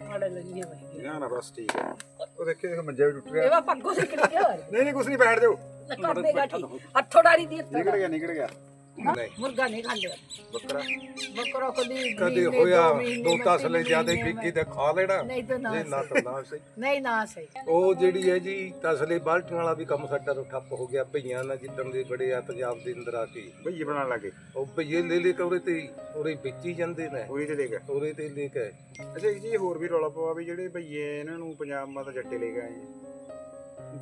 ਮਾੜੇ ਲੱਗੀ ਹੋਈ ਨਾ ਨਾ ਬਸ ਠੀਕ ਹੈ। ਉਹ ਦੇਖੇ ਦੇਖ ਮੰਜਾ ਵੀ ਟੁੱਟ ਇਹ ਰਿਹਾ ਵਾ ਪੱਗੋ ਸਿੱਕ ਗਿਆ ਨਹੀਂ ਨਹੀਂ ਕੁਛ ਨਹੀਂ ਬੈਠ ਜਾਓ। ਦੇਗਾ ਠੀਕ। ਹੱਥੋਂ ਡਾਰੀ ਦੀ ਨਿਕਲ ਗਿਆ ਨਿਕਲ ਗਿਆ। ਨਹੀਂ। ਮੁਰਗਾ ਨਹੀਂ ਖਾਂਦੇ। ਬੱਕਰਾ। ਬੱਕਰਾ ਕਦੀ ਕਦੇ ਹੋਇਆ ਦੋ ਤਸਲੇ ਜਿਆਦੇ ਫਿੱਕੀ ਤੇ ਖਾ ਲੈਣਾ। ਨਹੀਂ ਤਾਂ ਨਾ ਨਾ ਤਾਂ ਨਾ ਸਹੀ। ਨਹੀਂ ਨਾ ਸਹੀ। ਉਹ ਜਿਹੜੀ ਹੈ ਜੀ ਤਸਲੇ ਬਾਲਟੀਆਂ ਵਾਲਾ ਵੀ ਕੰਮ ਸਾਡਾ ਤੋਂ ਠੱਪ ਹੋ ਗਿਆ ਭਈਆਂ ਨਾਲ ਜਿੱਦਣ ਦੇ ਬੜੇ ਆ ਪੰਜਾਬ ਦੇ ਅੰਦਰ ਆ ਕੇ। ਭਈਏ ਬਣਾਉਣ ਲੱਗੇ। ਉਹ ਭਈਏ ਲੈ ਲੈ ਕਵਰੇ ਤੇ ਉਹਦੇ ਵਿੱਚ ਜਾਂਦੇ ਨੇ। ਉਹੀ ਤੇ ਲੈ ਗਿਆ ਉਹਦੇ ਤੇ ਲੈ ਕੇ। ਅੱਛਾ ਜੀ ਹੋਰ ਵੀ ਰੌਲਾ ਪਵਾ ਵੀ ਜਿਹੜੇ ਭਈਏ ਇਹਨਾਂ ਨੂੰ ਪੰਜਾਬ ਮਾ ਤਾਂ ਜੱਟੇ ਲੈ ਕੇ ਆਏ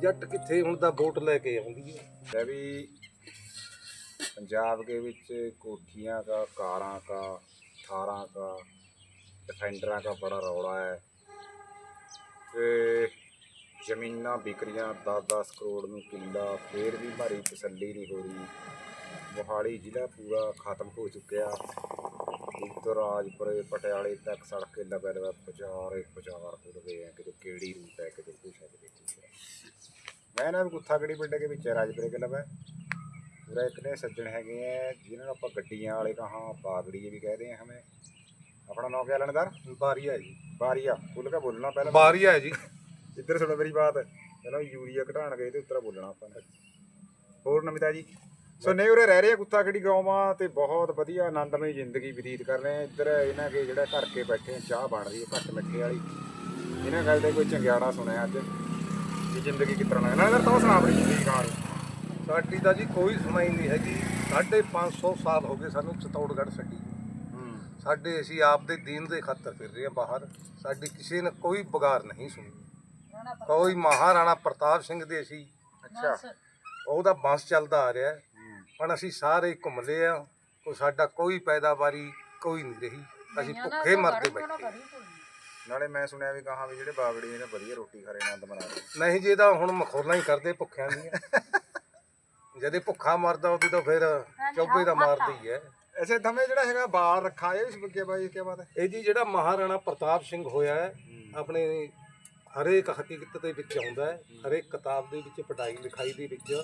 ਜੱਟ ਕਿੱਥੇ ਹੁਣ ਤਾਂ ਵੋਟ ਲੈ ਕੇ ਆਉਂਦੀ ਹੈ। है भी पंजाब के विच कोठियाँ का कारां का थारां का डिफेंडर का बड़ा रौला है ਤੇ ਜ਼ਮੀਨਾਂ ਵਿਕਰੀਆਂ 10-10 ਕਰੋੜ ਨੂੰ ਕਿੱਲਾ ਫੇਰ ਵੀ ਮਾਰੀ ਤਸੱਲੀ ਨਹੀਂ ਹੋ ਰਹੀ ਮੋਹਾਲੀ ਜ਼ਿਲ੍ਹਾ ਪੂਰਾ ਖਤਮ ਹੋ ਚੁੱਕਿਆ ਉੱਤਰ ਰਾਜਪੁਰੇ ਪਟਿਆਲੇ ਤੱਕ ਸੜਕ ਕੇ ਲਗਾ ਲਗਾ ਬਾਜ਼ਾਰ ਇੱਕ ਬਾਜ਼ਾਰ ਹੋ ਗਏ ਆ ਕਿਤੇ ਕਿਹੜੀ ਰੂਟ ਹੈ ਕਿਤੇ ਕੁਛ ਹੈ ਕਿਤੇ ਕੁਛ ਹੈ ਮੈਂ ਨਾ ਗੁੱਥਾ ਗੜੀ ਪਿੰਡ ਦੇ ਵਿੱਚ ਹੈ, ਰਾਜਪੁਰੇ ਕੇ ਲਵਾ ਨੇ ਸੱਜਣ ਹੈਗੇ ਆ ਜਿਨ੍ਹਾਂ ਨੂੰ ਆਪਾਂ ਗੱਡੀਆਂ ਵਾਲੇ ਕਹਾਂ ਬਾਗੜੀ ਵੀ ਕਹਦੇ ਆ ਹਮੇ। ਆਪਣਾ ਨਾਮ ਕਿਆ ਲੈਣਦਾਰ? ਬਾਰੀਆ ਜੀ। ਬਾਰੀਆ ਖੁੱਲ ਕੇ ਬੋਲਣਾ ਪਹਿਲਾਂ। ਬਾਰੀਆ ਹੈ ਜੀ। ਇੱਧਰ ਸੁਣੋ ਮੇਰੀ ਬਾਤ। ਚਲੋ ਯੂਰੀਆ ਘਟਾਣ ਗਏ ਤੇ ਉੱਤਰਾ ਬੋਲਣਾ ਆਪਾਂ ਨੇ। ਹੋਰ ਨਮਿਤਾ ਜੀ। ਸੋ ਨਹੀਂ ਉਰੇ ਰਹਿ ਰਹੇ ਆ ਕੁੱਤਾ ਖੜੀ ਗਾਵਾਂ ਤੇ ਬਹੁਤ ਵਧੀਆ ਆਨੰਦਮਈ ਜ਼ਿੰਦਗੀ ਬਤੀਤ ਕਰ ਰਹੇ ਆ। ਇੱਧਰ ਇਹਨਾਂ ਕੇ ਜਿਹੜਾ ਘਰ ਕੇ ਬੈਠੇ ਚਾਹ ਬਣ ਰਹੀ ਹੈ ਘੱਟ ਮਿੱਠੇ ਵਾਲੀ। ਇਹਨਾਂ ਗੱਲ ਦਾ ਕੋਈ ਚੰਗਿਆੜਾ ਸੁਣਿਆ ਅੱਜ। ਕਿ ਜ਼ਿੰਦਗੀ ਕਿਸ ਤਰ੍ਹਾਂ ਲੱਗਣਾ ਤਾਂ ਸੁਣਾ ਆਪਣੀ ਜ਼ਿੰਦਗੀ ਕਹਾਣੀ। ਸਾਡੀ ਤਾਂ ਜੀ ਕੋਈ ਸੁਣਾਈ ਨਹੀਂ ਹੈਗੀ। ਸਾਢੇ 500 ਸਾਲ ਹੋ ਗਏ ਸਾਨੂੰ ਚਤੌੜਗੜ੍ਹ ਛੱਡੀ। ਹੂੰ। ਸਾਡੇ ਅਸੀਂ ਆਪ ਦੇ ਦੀਨ ਦੇ ਖਾਤਰ ਫਿਰ ਰਹੇ ਹਾਂ ਬਾਹਰ। ਸਾਡੀ ਕਿਸੇ ਨੇ ਕੋਈ ਬਗਾਰ ਨਹੀਂ ਸੁਣੀ। ਕੋਈ ਮਹਾਰਾਣਾ ਪ੍ਰਤਾਪ ਸਿੰਘ ਦੇ ਅਸੀਂ ਅੱਛਾ। ਉਹਦਾ ਬੰਸ ਚੱਲਦਾ ਆ ਰਿਹਾ। ਹੁਣ ਅਸੀਂ ਸਾਰੇ ਹੀ ਘੁੰਮ ਲਏ ਆ। ਕੋਈ ਸਾਡਾ ਕੋਈ ਪੈਦਾਵਾਰੀ ਕੋਈ ਨਹੀਂ ਰਹੀ। ਅਸੀਂ ਭੁੱਖੇ ਮਰਦੇ ਬੈਠੇ। ਨਾਲੇ ਮੈਂ ਸੁਣਿਆ ਵੀ ਕਹਾਂ ਵੀ ਜਿਹੜੇ ਬਾਗੜੀ ਨੇ ਵਧੀਆ ਰੋਟੀ ਖਾ ਰਹੇ ਆਨੰਦ ਮਨਾ ਰਹੇ ਨਹੀਂ ਜੀ ਇਹਦਾ ਹੁਣ ਮਖੌਲਾਂ ਹੀ ਕਰਦੇ ਭੁੱਖਿਆਂ ਦੀਆਂ। ਜਦੇ ਭੁੱਖਾ ਮਰਦਾ ਉਹਦੀ ਤਾਂ ਫਿਰ ਚੌਪੇ ਦਾ ਮਾਰਦੀ। ਹੀ ਹੈ। ਐਸੇ ਦਮੇ ਜਿਹੜਾ ਹੈਗਾ ਬਾਲ ਰੱਖਾ ਇਹ ਵੀ ਕੀ ਬਾਈ ਕੀ ਬਾਤ ਹੈ? ਇਹ ਜੀ ਜਿਹੜਾ ਮਹਾਰਾਣਾ ਪ੍ਰਤਾਪ ਸਿੰਘ ਹੋਇਆ ਹੈ ਆਪਣੇ ਹਰੇਕ ਹਕੀਕਤ ਦੇ ਵਿੱਚ ਆਉਂਦਾ ਹੈ ਹਰੇਕ ਕਿਤਾਬ ਦੇ ਵਿੱਚ ਪੜਾਈ ਲਿਖਾਈ ਦੇ ਵਿੱਚ।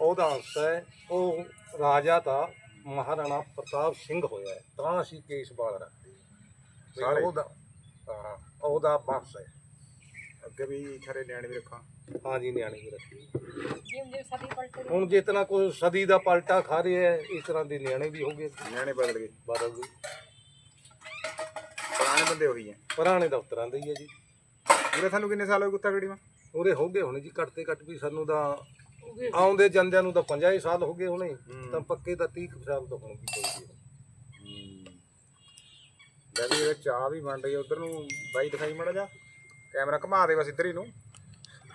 ਉਹਦਾ ਅੰਸ਼ ਹੈ ਉਹ ਰਾਜਾ ਦਾ ਮਹਾਰਾਣਾ ਪ੍ਰਤਾਪ ਸਿੰਘ ਹੋਇਆ ਹੈ ਤਾਂ ਅਸੀਂ ਕੇਸ ਬਾਲ ਰੱਖਦੇ ਹਾਂ। ਸਾਰੇ? ਉਹਦਾ ਹਾਂ ਉਹਦਾ ਬੰਸ ਹੈ। ਅੱਗੇ ਵੀ ਖਰੇ ਨਿਆਣੇ ਵੀ ਰੱਖਾਂ। ਹਾਂ ਜੀ ਨਿਆਣੇ ਵੀ ਰੱਖੀ। ਜਿਵੇਂ ਜਿਵੇਂ ਸਦੀ ਪਲਟ ਹੁਣ ਜਿਤਨਾ ਕੋਈ ਸਦੀ ਦਾ ਪਲਟਾ ਖਾ ਰਿਹਾ ਹੈ ਇਸ ਤਰ੍ਹਾਂ ਦੇ ਨਿਆਣੇ ਵੀ ਹੋ ਗਏ। ਨਿਆਣੇ ਬਦਲ ਗਏ। ਬਦਲ ਗਏ। ਪੁਰਾਣੇ ਬੰਦੇ ਹੈ ਪੁਰਾਣੇ ਦਫ਼ਤਰਾਂ ਦੇ ਹੀ ਹੈ ਜੀ। ਪੂਰੇ ਤੁਹਾਨੂੰ ਕਿੰਨੇ ਸਾਲ ਹੋ ਗਏ ਕੁੱਤਾ ਗੜੀ ਮਾ ਉਹਦੇ ਹੋ ਗਏ ਹੁਣ ਜੀ ਘੱਟ ਤੇ ਘੱਟ ਵੀ ਸਾਨੂੰ ਤਾਂ ਆਉਂਦੇ ਜਾਂਦਿਆਂ ਨੂੰ ਤਾਂ 50 ਸਾਲ ਹੋ ਗਏ ਹੁਣੇ। ਹੂੰ। ਤਾਂ ਪੱਕੇ ਤਾਂ 30 ਕੁ ਸਾਲ ਤਾਂ ਹੋਣਗੇ। ਚਾਹੀਦੀ ਲੈ ਵੀ ਇਹ ਚਾਹ ਵੀ ਬਣ ਰਹੀ ਹੈ ਉਧਰ ਨੂੰ ਬਾਈ ਦਿਖਾਈ ਮੜਾ ਜਾ ਕੈਮਰਾ ਘੁਮਾ ਦੇ ਬਸ ਇੱਧਰ ਹੀ ਨੂੰ।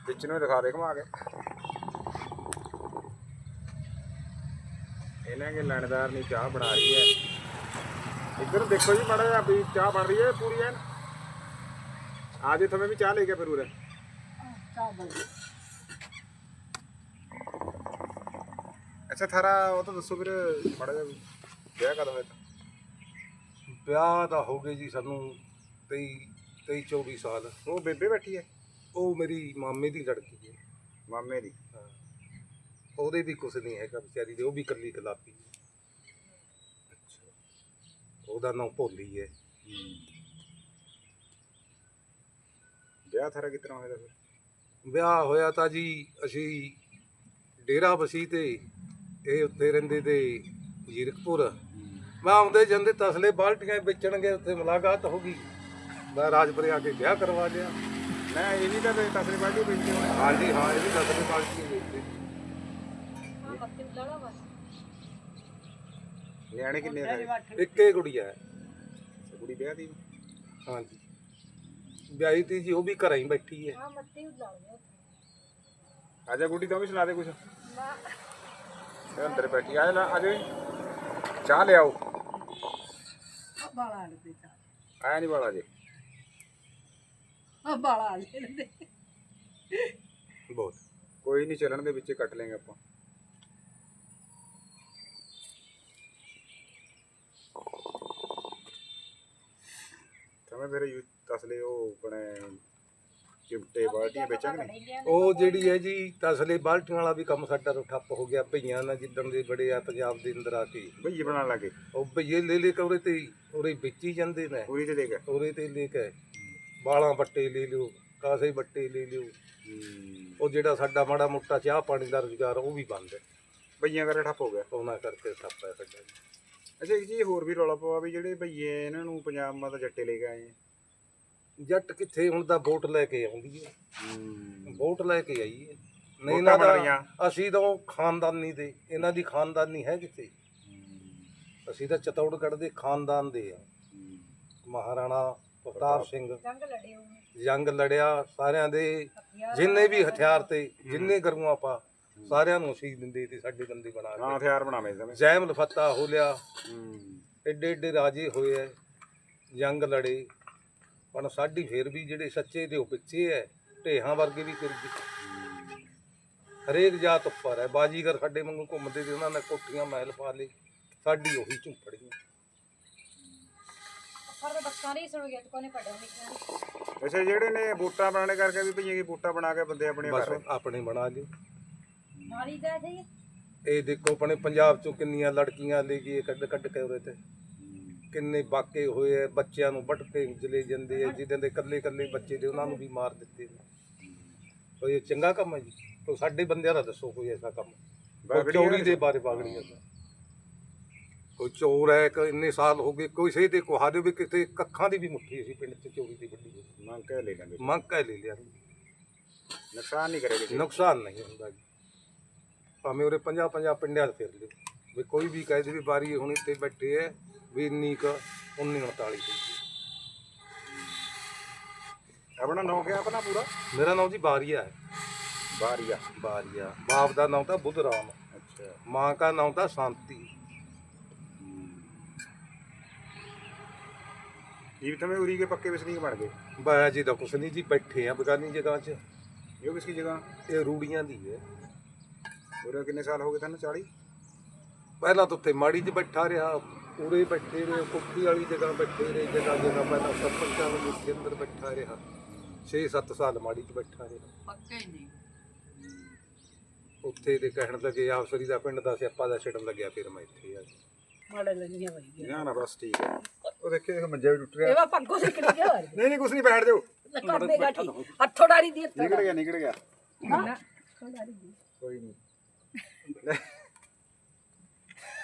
ਵਿੱਚ ਨੂੰ ਹੀ ਦਿਖਾ ਦੇ ਘੁਮਾ ਕੇ। ਇਹਨਾਂ ਕੇ ਲਣਦਾਰ ਨੇ ਚਾਹ ਬਣਾ ਰਹੀ ਹੈ। ਇੱਧਰ ਦੇਖੋ ਜੀ ਮੜਾ ਜਾ ਵੀ ਚਾਹ ਬਣ ਰਹੀ ਹੈ ਪੂਰੀ ਐਨ। ਆ ਜੇ ਤੁਹਾਨੂੰ ਵੀ ਚਾਹ ਲੈ ਕੇ ਫਿਰ ਉਰੇ। ਅੱਛਾ ਥਾਰਾ ਉਹ ਤਾਂ ਦੱਸੋ ਫਿਰ ਮੜਾ ਜਾ ਵਿਆਹ ਕਦੋਂ ਤਾ? ਵਿਆਹ ਤਾਂ ਹੋ ਗਏ ਜੀ ਸਾਨੂੰ 23 23 24 ਸਾਲ। ਉਹ ਬੇਬੇ ਬੈਠੀ ਹੈ? ਉਹ ਮੇਰੀ ਮਾਮੇ ਦੀ ਲੜਕੀ ਹੈ ਮਾਮੇ ਦੀ? ਹਾਂ। ਉਹਦੇ ਵੀ ਕੁਝ ਨਹੀਂ ਹੈਗਾ ਵਿਚਾਰੀ ਦੇ ਉਹ ਵੀ ਕੱਲੀ ਕਲਾਪੀ ਉਹਦਾ ਨਾਮ ਭੋਲੀ ਹੈ। ਵਿਆਹ ਥਾਰਾ ਕਿਤਨਾ ਹੋਇਆ ਫਿਰ? ਵਿਆਹ ਹੋਇਆ ਤਾਂ ਜੀ ਅਸੀਂ ਡੇਰਾ ਬਸੀ ਤੇ ਇਹ ਉੱਥੇ ਰਹਿੰਦੇ ਤੇ ਜੀਰਕਪੁਰ। ਮੈਂ ਆਉਂਦੇ ਜਾਂਦੇ ਤਸਲੇ ਬਾਲਟੀਆਂ ਵੇਚਣਗੇ ਉੱਥੇ ਮੁਲਾਕਾਤ ਹੋ ਗਈ। ਮੈਂ ਰਾਜਪੁਰੇ ਆ ਕੇ ਵਿਆਹ ਕਰਵਾ ਲਿਆ। ਮੈਂ ਇਹ ਵੀ ਤਾਂ ਤਸਰੀ ਬਾਡੀ ਵੇਚੀ ਹੋਣੀ ਹਾਂਜੀ ਹਾਂ ਇਹ ਵੀ ਤਸਲੇ ਬਾਲਟੀਆਂ ਵੇਚਦੇ ਨਿਆਣੇ ਕਿੰਨੇ ਸਾਰੇ? ਇੱਕੇ ਗੁੜੀਆ ਹੈ ਕੁੜੀ ਵਿਆਹ ਦੀ? ਹਾਂਜੀ। ਵਿਆਹੀ ਤੀ ਜੀ ਉਹ ਵੀ ਘਰਾਂ ਹੀ ਬੈਠੀ ਹੈ। ਹਾਂ ਮੱਤੀ ਉਲਾ ਆਜਾ ਗੁੱਡੀ ਤੋਂ ਵੀ ਸੁਣਾ ਦੇ ਕੁਛ। ਇਹ ਅੰਦਰ ਬੈਠੀ ਆ। ਚਾਹ ਲੈ ਆਓ ਬਾਲਾ ਆਇਆ ਨਹੀਂ ਵਾਲਾ ਜੇ। ਬਾਲਾ ਲੈ ਦੇ ਬਹੁਤ। ਕੋਈ ਨਹੀਂ ਚੱਲਣ ਦੇ ਵਿੱਚ ਕੱਟ ਲੈਂਗੇ ਆਪਾਂ। ਤਾਂ ਫਿਰ ਯੂ ਤਸਲੇ ਉਹ ਆਪਣੇ ਚਿਮਟੇ ਬਾਲਟੀਆਂ ਵੇਚਾਂਗੇ ਉਹ ਜਿਹੜੀ ਹੈ ਜੀ ਤਸਲੇ ਬਾਲਟੀਆਂ ਵਾਲਾ ਵੀ ਕੰਮ ਸਾਡਾ ਤੋਂ ਠੱਪ ਹੋ ਗਿਆ ਭਈਆਂ ਨਾਲ ਜਿੱਦਣ ਦੇ ਬੜੇ ਆ ਪੰਜਾਬ ਦੇ ਅੰਦਰ ਆ ਕੇ। ਭਈਏ ਬਣਾਉਣ ਲੱਗੇ। ਉਹ ਭਈਏ ਲੈ ਲੈ ਤੇ ਉਹਦੇ ਵਿੱਚ ਹੀ ਜਾਂਦੇ ਨੇ। ਤੇ ਕੇ ਤੇ ਲੈ ਕੇ ਬਾਲਾਂ ਬੱਟੇ ਲੈ ਲਿਓ ਕਾਸੇ ਬੱਟੇ ਲੈ ਲਿਓ। ਉਹ ਜਿਹੜਾ ਸਾਡਾ ਮਾੜਾ ਮੋਟਾ ਚਾਹ ਪਾਣੀ ਦਾ ਰੁਜ਼ਗਾਰ ਉਹ ਵੀ ਬੰਦ ਹੈ। ਬਈਆਂ ਕਰੇ ਠੱਪ ਹੋ ਗਿਆ। ਉਹਨਾਂ ਕਰਕੇ ਠੱਪ ਹੈ ਸਾਡਾ ਜੀ। ਅੱਛਾ ਇੱਕ ਜੀ ਹੋਰ ਵੀ ਰੌਲਾ ਪਵਾ ਵੀ ਜਿਹੜੇ ਭਈਏ ਇਹਨਾਂ ਨੂੰ ਪੰਜਾਬ ਮਾ ਤਾਂ ਜੱਟੇ ਲੈ ਕੇ ਆਏ। ਜੱਟ ਕਿੱਥੇ ਹੁਣ ਤਾਂ ਵੋਟ ਲੈ ਕੇ ਆਉਂਦੀ ਹੈ। ਹੂੰ। ਵੋਟ ਲੈ ਕੇ ਆਈ ਹੈ। ਨਹੀਂ ਵੋਟਾਂ ਇਹਨਾਂ ਬਣ ਦਾ ਰਹੀਆਂ। ਅਸੀਂ ਤਾਂ ਉਹ ਖਾਨਦਾਨੀ ਦੇ ਇਹਨਾਂ ਦੀ ਖਾਨਦਾਨੀ ਹੈ ਕਿੱਥੇ? ਅਸੀਂ ਤਾਂ ਚਤੌੜਗੜ੍ਹ ਦੇ ਖਾਨਦਾਨ ਦੇ ਆ। ਮਹਾਰਾਣਾ ਪ੍ਰਤਾਪ ਸਿੰਘ। ਜੰਗ ਲੜਿਆ ਸਾਰਿਆਂ ਦੇ ਜਿੰਨੇ ਵੀ ਹਥਿਆਰ ਤੇ ਜਿੰਨੇ ਗਰੂਆਂ ਪਾ ਸਾਰਿਆਂ ਨੂੰ ਅਸੀਂ ਦਿੰਦੇ ਤੇ ਸਾਡੇ ਬੰਦੇ ਬਣਾ ਹਾਂ ਕੇ ਹਥਿਆਰ ਬਣਾਵੇਂ ਸਮੇਂ। ਜੈਮਲ ਫਤਿਹ ਹੋ। ਲਿਆ ਏਡੇ ਏਡੇ ਰਾਜੇ ਹੋਏ ਐ ਜੰਗ ਲੜੇ। ਪਰ ਸਾਡੀ ਫੇਰ ਵੀ ਜਿਹੜੇ ਸੱਚੇ ਦੇ ਉਹ ਪਿੱਛੇ ਐ ਢੇਹਾਂ ਵਰਗੇ ਵੀ ਫਿਰ ਵੀ ਹਰੇਕ ਜਾਤ ਉੱਪਰ ਐ। ਬਾਜੀਗਰ ਸਾਡੇ ਵਾਂਗੂ ਘੁੰਮਦੇ ਤੇ ਉਹਨਾਂ ਨੇ ਕੋਠੀਆਂ ਮਹਿਲ ਪਾ ਲਏ। ਸਾਡੀ ਉਹੀ ਝੁੰਪੜੀਆਂ ਅੱਛਾ ਜਿਹੜੇ ਨੇ ਵੋਟਾਂ ਬਣਾਣੇ ਕਰਕੇ ਵੀ ਭਈਏ ਕੀ ਵੋਟਾਂ ਬਣਾ ਕੇ ਬੰਦੇ ਆਪਣੇ ਬਸ ਆਪਣੇ ਬਣਾ ਲਏ। ਨਾਲੀ ਦਾ ਜਾਈਏ ਇਹ ਦੇਖੋ ਆਪਣੇ ਪੰਜਾਬ ਚੋਂ ਕਿੰਨੀਆਂ ਲੜਕੀਆਂ ਲੈ ਗਏ ਕੱਢ ਕੱਢ ਕੇ ਉਰੇ ਤੇ। ਕਿੰਨੇ ਵਾਕੇ ਹੋਏ ਐ ਬੱਚਿਆਂ ਨੂੰ ਵੱਢ ਕੇ ਚਲੇ ਜਾਂਦੇ ਐ ਜਿਹਦੇ ਦੇ ਇਕੱਲੇ ਇਕੱਲੇ ਬੱਚੇ ਦੇ ਉਹਨਾਂ ਨੂੰ ਵੀ ਮਾਰ ਦਿੱਤੇ ਨੇ। ਕੋਈ ਇਹ ਚੰਗਾ ਕੰਮ ਹੈ ਜੀ। ਕੋਈ ਸਾਡੇ ਬੰਦਿਆਂ ਦਾ ਦੱਸੋ ਕੋਈ ਐਸਾ ਕੰਮ। ਚੋਰੀ ਦੇ ਬਾਰੇ ਬਾਗੜੀ ਦਾ ਕੋਈ ਚੋਰ ਹੈ ਕਿ ਇੰਨੇ ਸਾਲ ਹੋ ਗਏ ਕੋਈ ਸਹੀ ਤੇ ਕੁਹਾ ਦੇ ਵੀ ਕਿਤੇ ਕੱਖਾਂ ਦੀ ਵੀ ਮੁੱਠੀ ਸੀ ਪਿੰਡ 'ਚ ਚੋਰੀ ਦੀ ਵੱਡੀ। ਮੰਗ ਕੇ ਲੈ ਲੈਂਦੇ ਮੰਗ ਕੇ ਲੈ ਲਿਆ। ਨੁਕਸਾਨ ਨਹੀਂ ਕਰੇਗੇ ਨੁਕਸਾਨ ਨਹੀਂ ਹੁੰਦਾ ਜੀ। ਭਾਵੇਂ ਉਰੇ 50 50 ਪਿੰਡਾਂ 'ਚ ਫਿਰ ਲਿਓ ਵੀ ਕੋਈ ਵੀ ਕਹਿ ਦੇ ਵੀ ਬਾਰੀ ਹੁਣ ਇੱਥੇ ਬੈਠੇ ਐ ਵੀ ਇੰਨੀ ਕ 1939 ਦੀ। ਆਪਣਾ ਨਾਂ ਕਿਆ ਆਪਣਾ ਪੂਰਾ? ਮੇਰਾ ਨਾਮ ਜੀ ਬਾਰੀਆ ਹੈ। ਬਾਰੀਆ। ਬਾਰੀਆ। ਬਾਪ ਦਾ ਨਾਮ ਤਾਂ ਬੁੱਧ ਰਾਮ। ਅੱਛਾ। ਮਾਂ ਦਾ ਨਾਮ ਤਾਂ ਸ਼ਾਂਤੀ। ਇਹ ਤਮੇ ਉਰੀ ਕੇ ਪੱਕੇ ਵਸਨੀਕ ਬਣ ਗਏ। ਬਾਇਆ ਜੀ ਦਾ ਕੁਛ ਨਹੀਂ ਜੀ ਬੈਠੇ ਆ ਬਗਾਨੀ ਜਗ੍ਹਾ 'ਚ। ਇਹ ਕਿਸकी ਜਗ੍ਹਾ? ਇਹ ਰੂੜੀਆਂ ਦੀ ਹੈ। ਉਰੇ ਕਿੰਨੇ ਸਾਲ ਹੋ ਗਏ ਤੁਹਾਨੂੰ? 40 ਪਹਿਲਾਂ ਤਾਂ ਉੱਥੇ ਮਾੜੀ 'ਚ ਬੈਠਾ ਰਿਹਾ ਉਰੇ ਬੈਠੇ ਰਹੇ ਕੁੱਕੀ ਵਾਲੀ ਜਗ੍ਹਾ ਬੈਠੇ ਰਹੇ ਜਗ੍ਹਾ ਜਗ੍ਹਾ ਪਹਿਲਾਂ ਸਰਪੰਚਾਂ ਦੇ ਵਿੱਚ ਅੰਦਰ ਬੈਠਾ ਰਿਹਾ। 6-7 ਸਾਲ ਮਾੜੀ 'ਚ ਬੈਠਾ ਰਿਹਾ। ਪੱਕੇ ਨਹੀਂ ਉੱਥੇ ਦੇ ਕਹਿਣ ਲੱਗੇ ਆਫਸਰੀ ਦਾ ਪਿੰਡ ਦਾ ਸਿਆਪਾ ਦਾ ਛਿੜਨ ਲੱਗਿਆ ਫਿਰ ਮੈਂ ਇੱਥੇ ਆ। ਗਿਆ ਮਾੜੇ ਲੱਗੀਆਂ ਗਿਆ ਨਾ ਨਾ ਬਸ ਠੀਕ ਹੈ। ਉਹ ਦੇਖੇ ਦੇਖ ਮੰਜਾ ਵੀ ਟੁੱਟ ਰਿਹਾ। ਇਹ ਵਾ ਪੱਗੋ ਨਿਕਲ ਗਿਆ ਹੋਰ ਨਹੀਂ ਨਹੀਂ ਕੁਛ ਨਹੀਂ ਬੈਠ ਜਾਓ। ਕਰ ਦੇਗਾ ਠੀਕ ਹੱਥੋਂ ਡਾਰੀ ਦੀ ਹੱਥੋਂ ਨਿਕਲ ਗਿਆ ਨਿਕਲ ਗਿਆ। ਡਾਰੀ ਦੀ। ਕੋਈ ਨਹੀਂ।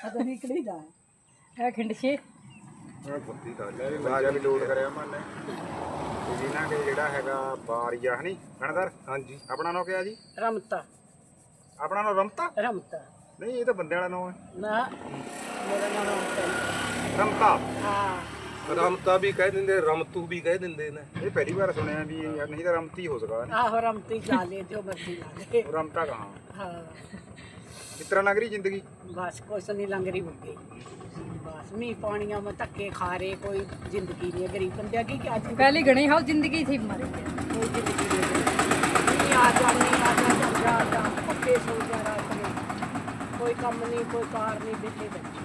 ਅਦੋਂ ਨਿਕਲੀ ਜਾ ਹੈ ਖਿੰਡਸ਼ੇ ਮੈਂ ਬੰਦੀ ਦਾ ਲੈ ਵੀ ਮੰਜਾ ਵੀ ਲੋਡ ਕਰਿਆ ਮੰਨੇ ਤੇ ਜਿਨ੍ਹਾਂ ਦੇ ਜਿਹੜਾ ਹੈਗਾ ਬਾਰੀਆ ਹਨੀ ਗਣਦਰ ਹਾਂਜੀ। ਆਪਣਾ ਨਾਂ ਕਿਹਾ ਜੀ? ਰਮਤਾ। ਆਪਣਾ ਨਾਂ ਰਮਤਾ? ਰਮਤਾ। ਨਹੀਂ ਇਹ ਤਾਂ ਬੰਦੇ ਵਾਲਾ ਨਾਂ ਹੈ। ਨਾ ਮੇਰਾ ਨਾਮ ਰਮਤਾ। ਹੈ। ਰਮਤਾ। ਰਮਤਾ ਵੀ ਕਹਿ ਦਿੰਦੇ ਰਮਤੂ ਵੀ ਕਹਿ ਦਿੰਦੇ ਨੇ। ਇਹ ਪਹਿਲੀ ਵਾਰ ਸੁਣਿਆ ਵੀ ਯਾਰ ਨਹੀਂ ਤਾਂ ਰਮਤੀ ਹੋ ਸਕਦਾ ਨਾ। ਆਹੋ ਰਮਤੀ ਲਾ ਲੇ ਜੋ ਮਰਜ਼ੀ ਲਾ ਲੇ ਰਮਤਾ ਕਹਾਂ। ਹਾਂ। ਕਿਸ ਤਰ੍ਹਾਂ ਜ਼ਿੰਦਗੀ? ਬਸ ਕੁਛ ਨਹੀਂ ਲੰਘ ਰਹੀ ਬਸ ਮੀ ਪਾਣੀਆਂ ਮੈਂ ਧੱਕੇ ਖਾ ਰਹੇ ਕੋਈ ਜ਼ਿੰਦਗੀ ਨਹੀਂ ਗਰੀਬ ਬੰਦਿਆ ਕੀ ਕਿ ਅੱਜ? ਪਹਿਲੀ ਗਣੀ ਹਾਲ ਜ਼ਿੰਦਗੀ ਸੀ ਮਰੀ ਕੋਈ ਜ਼ਿੰਦਗੀ ਨਹੀਂ ਆ ਜਾਣੀ ਆ ਜਾਣੀ ਪੱਕੇ ਸੋ ਰਾਤ ਨੂੰ ਕੋਈ ਕੰਮ ਨਹੀਂ ਕੋਈ ਕਾਰ ਨਹੀਂ ਬੈਠੇ ਬੱਚੇ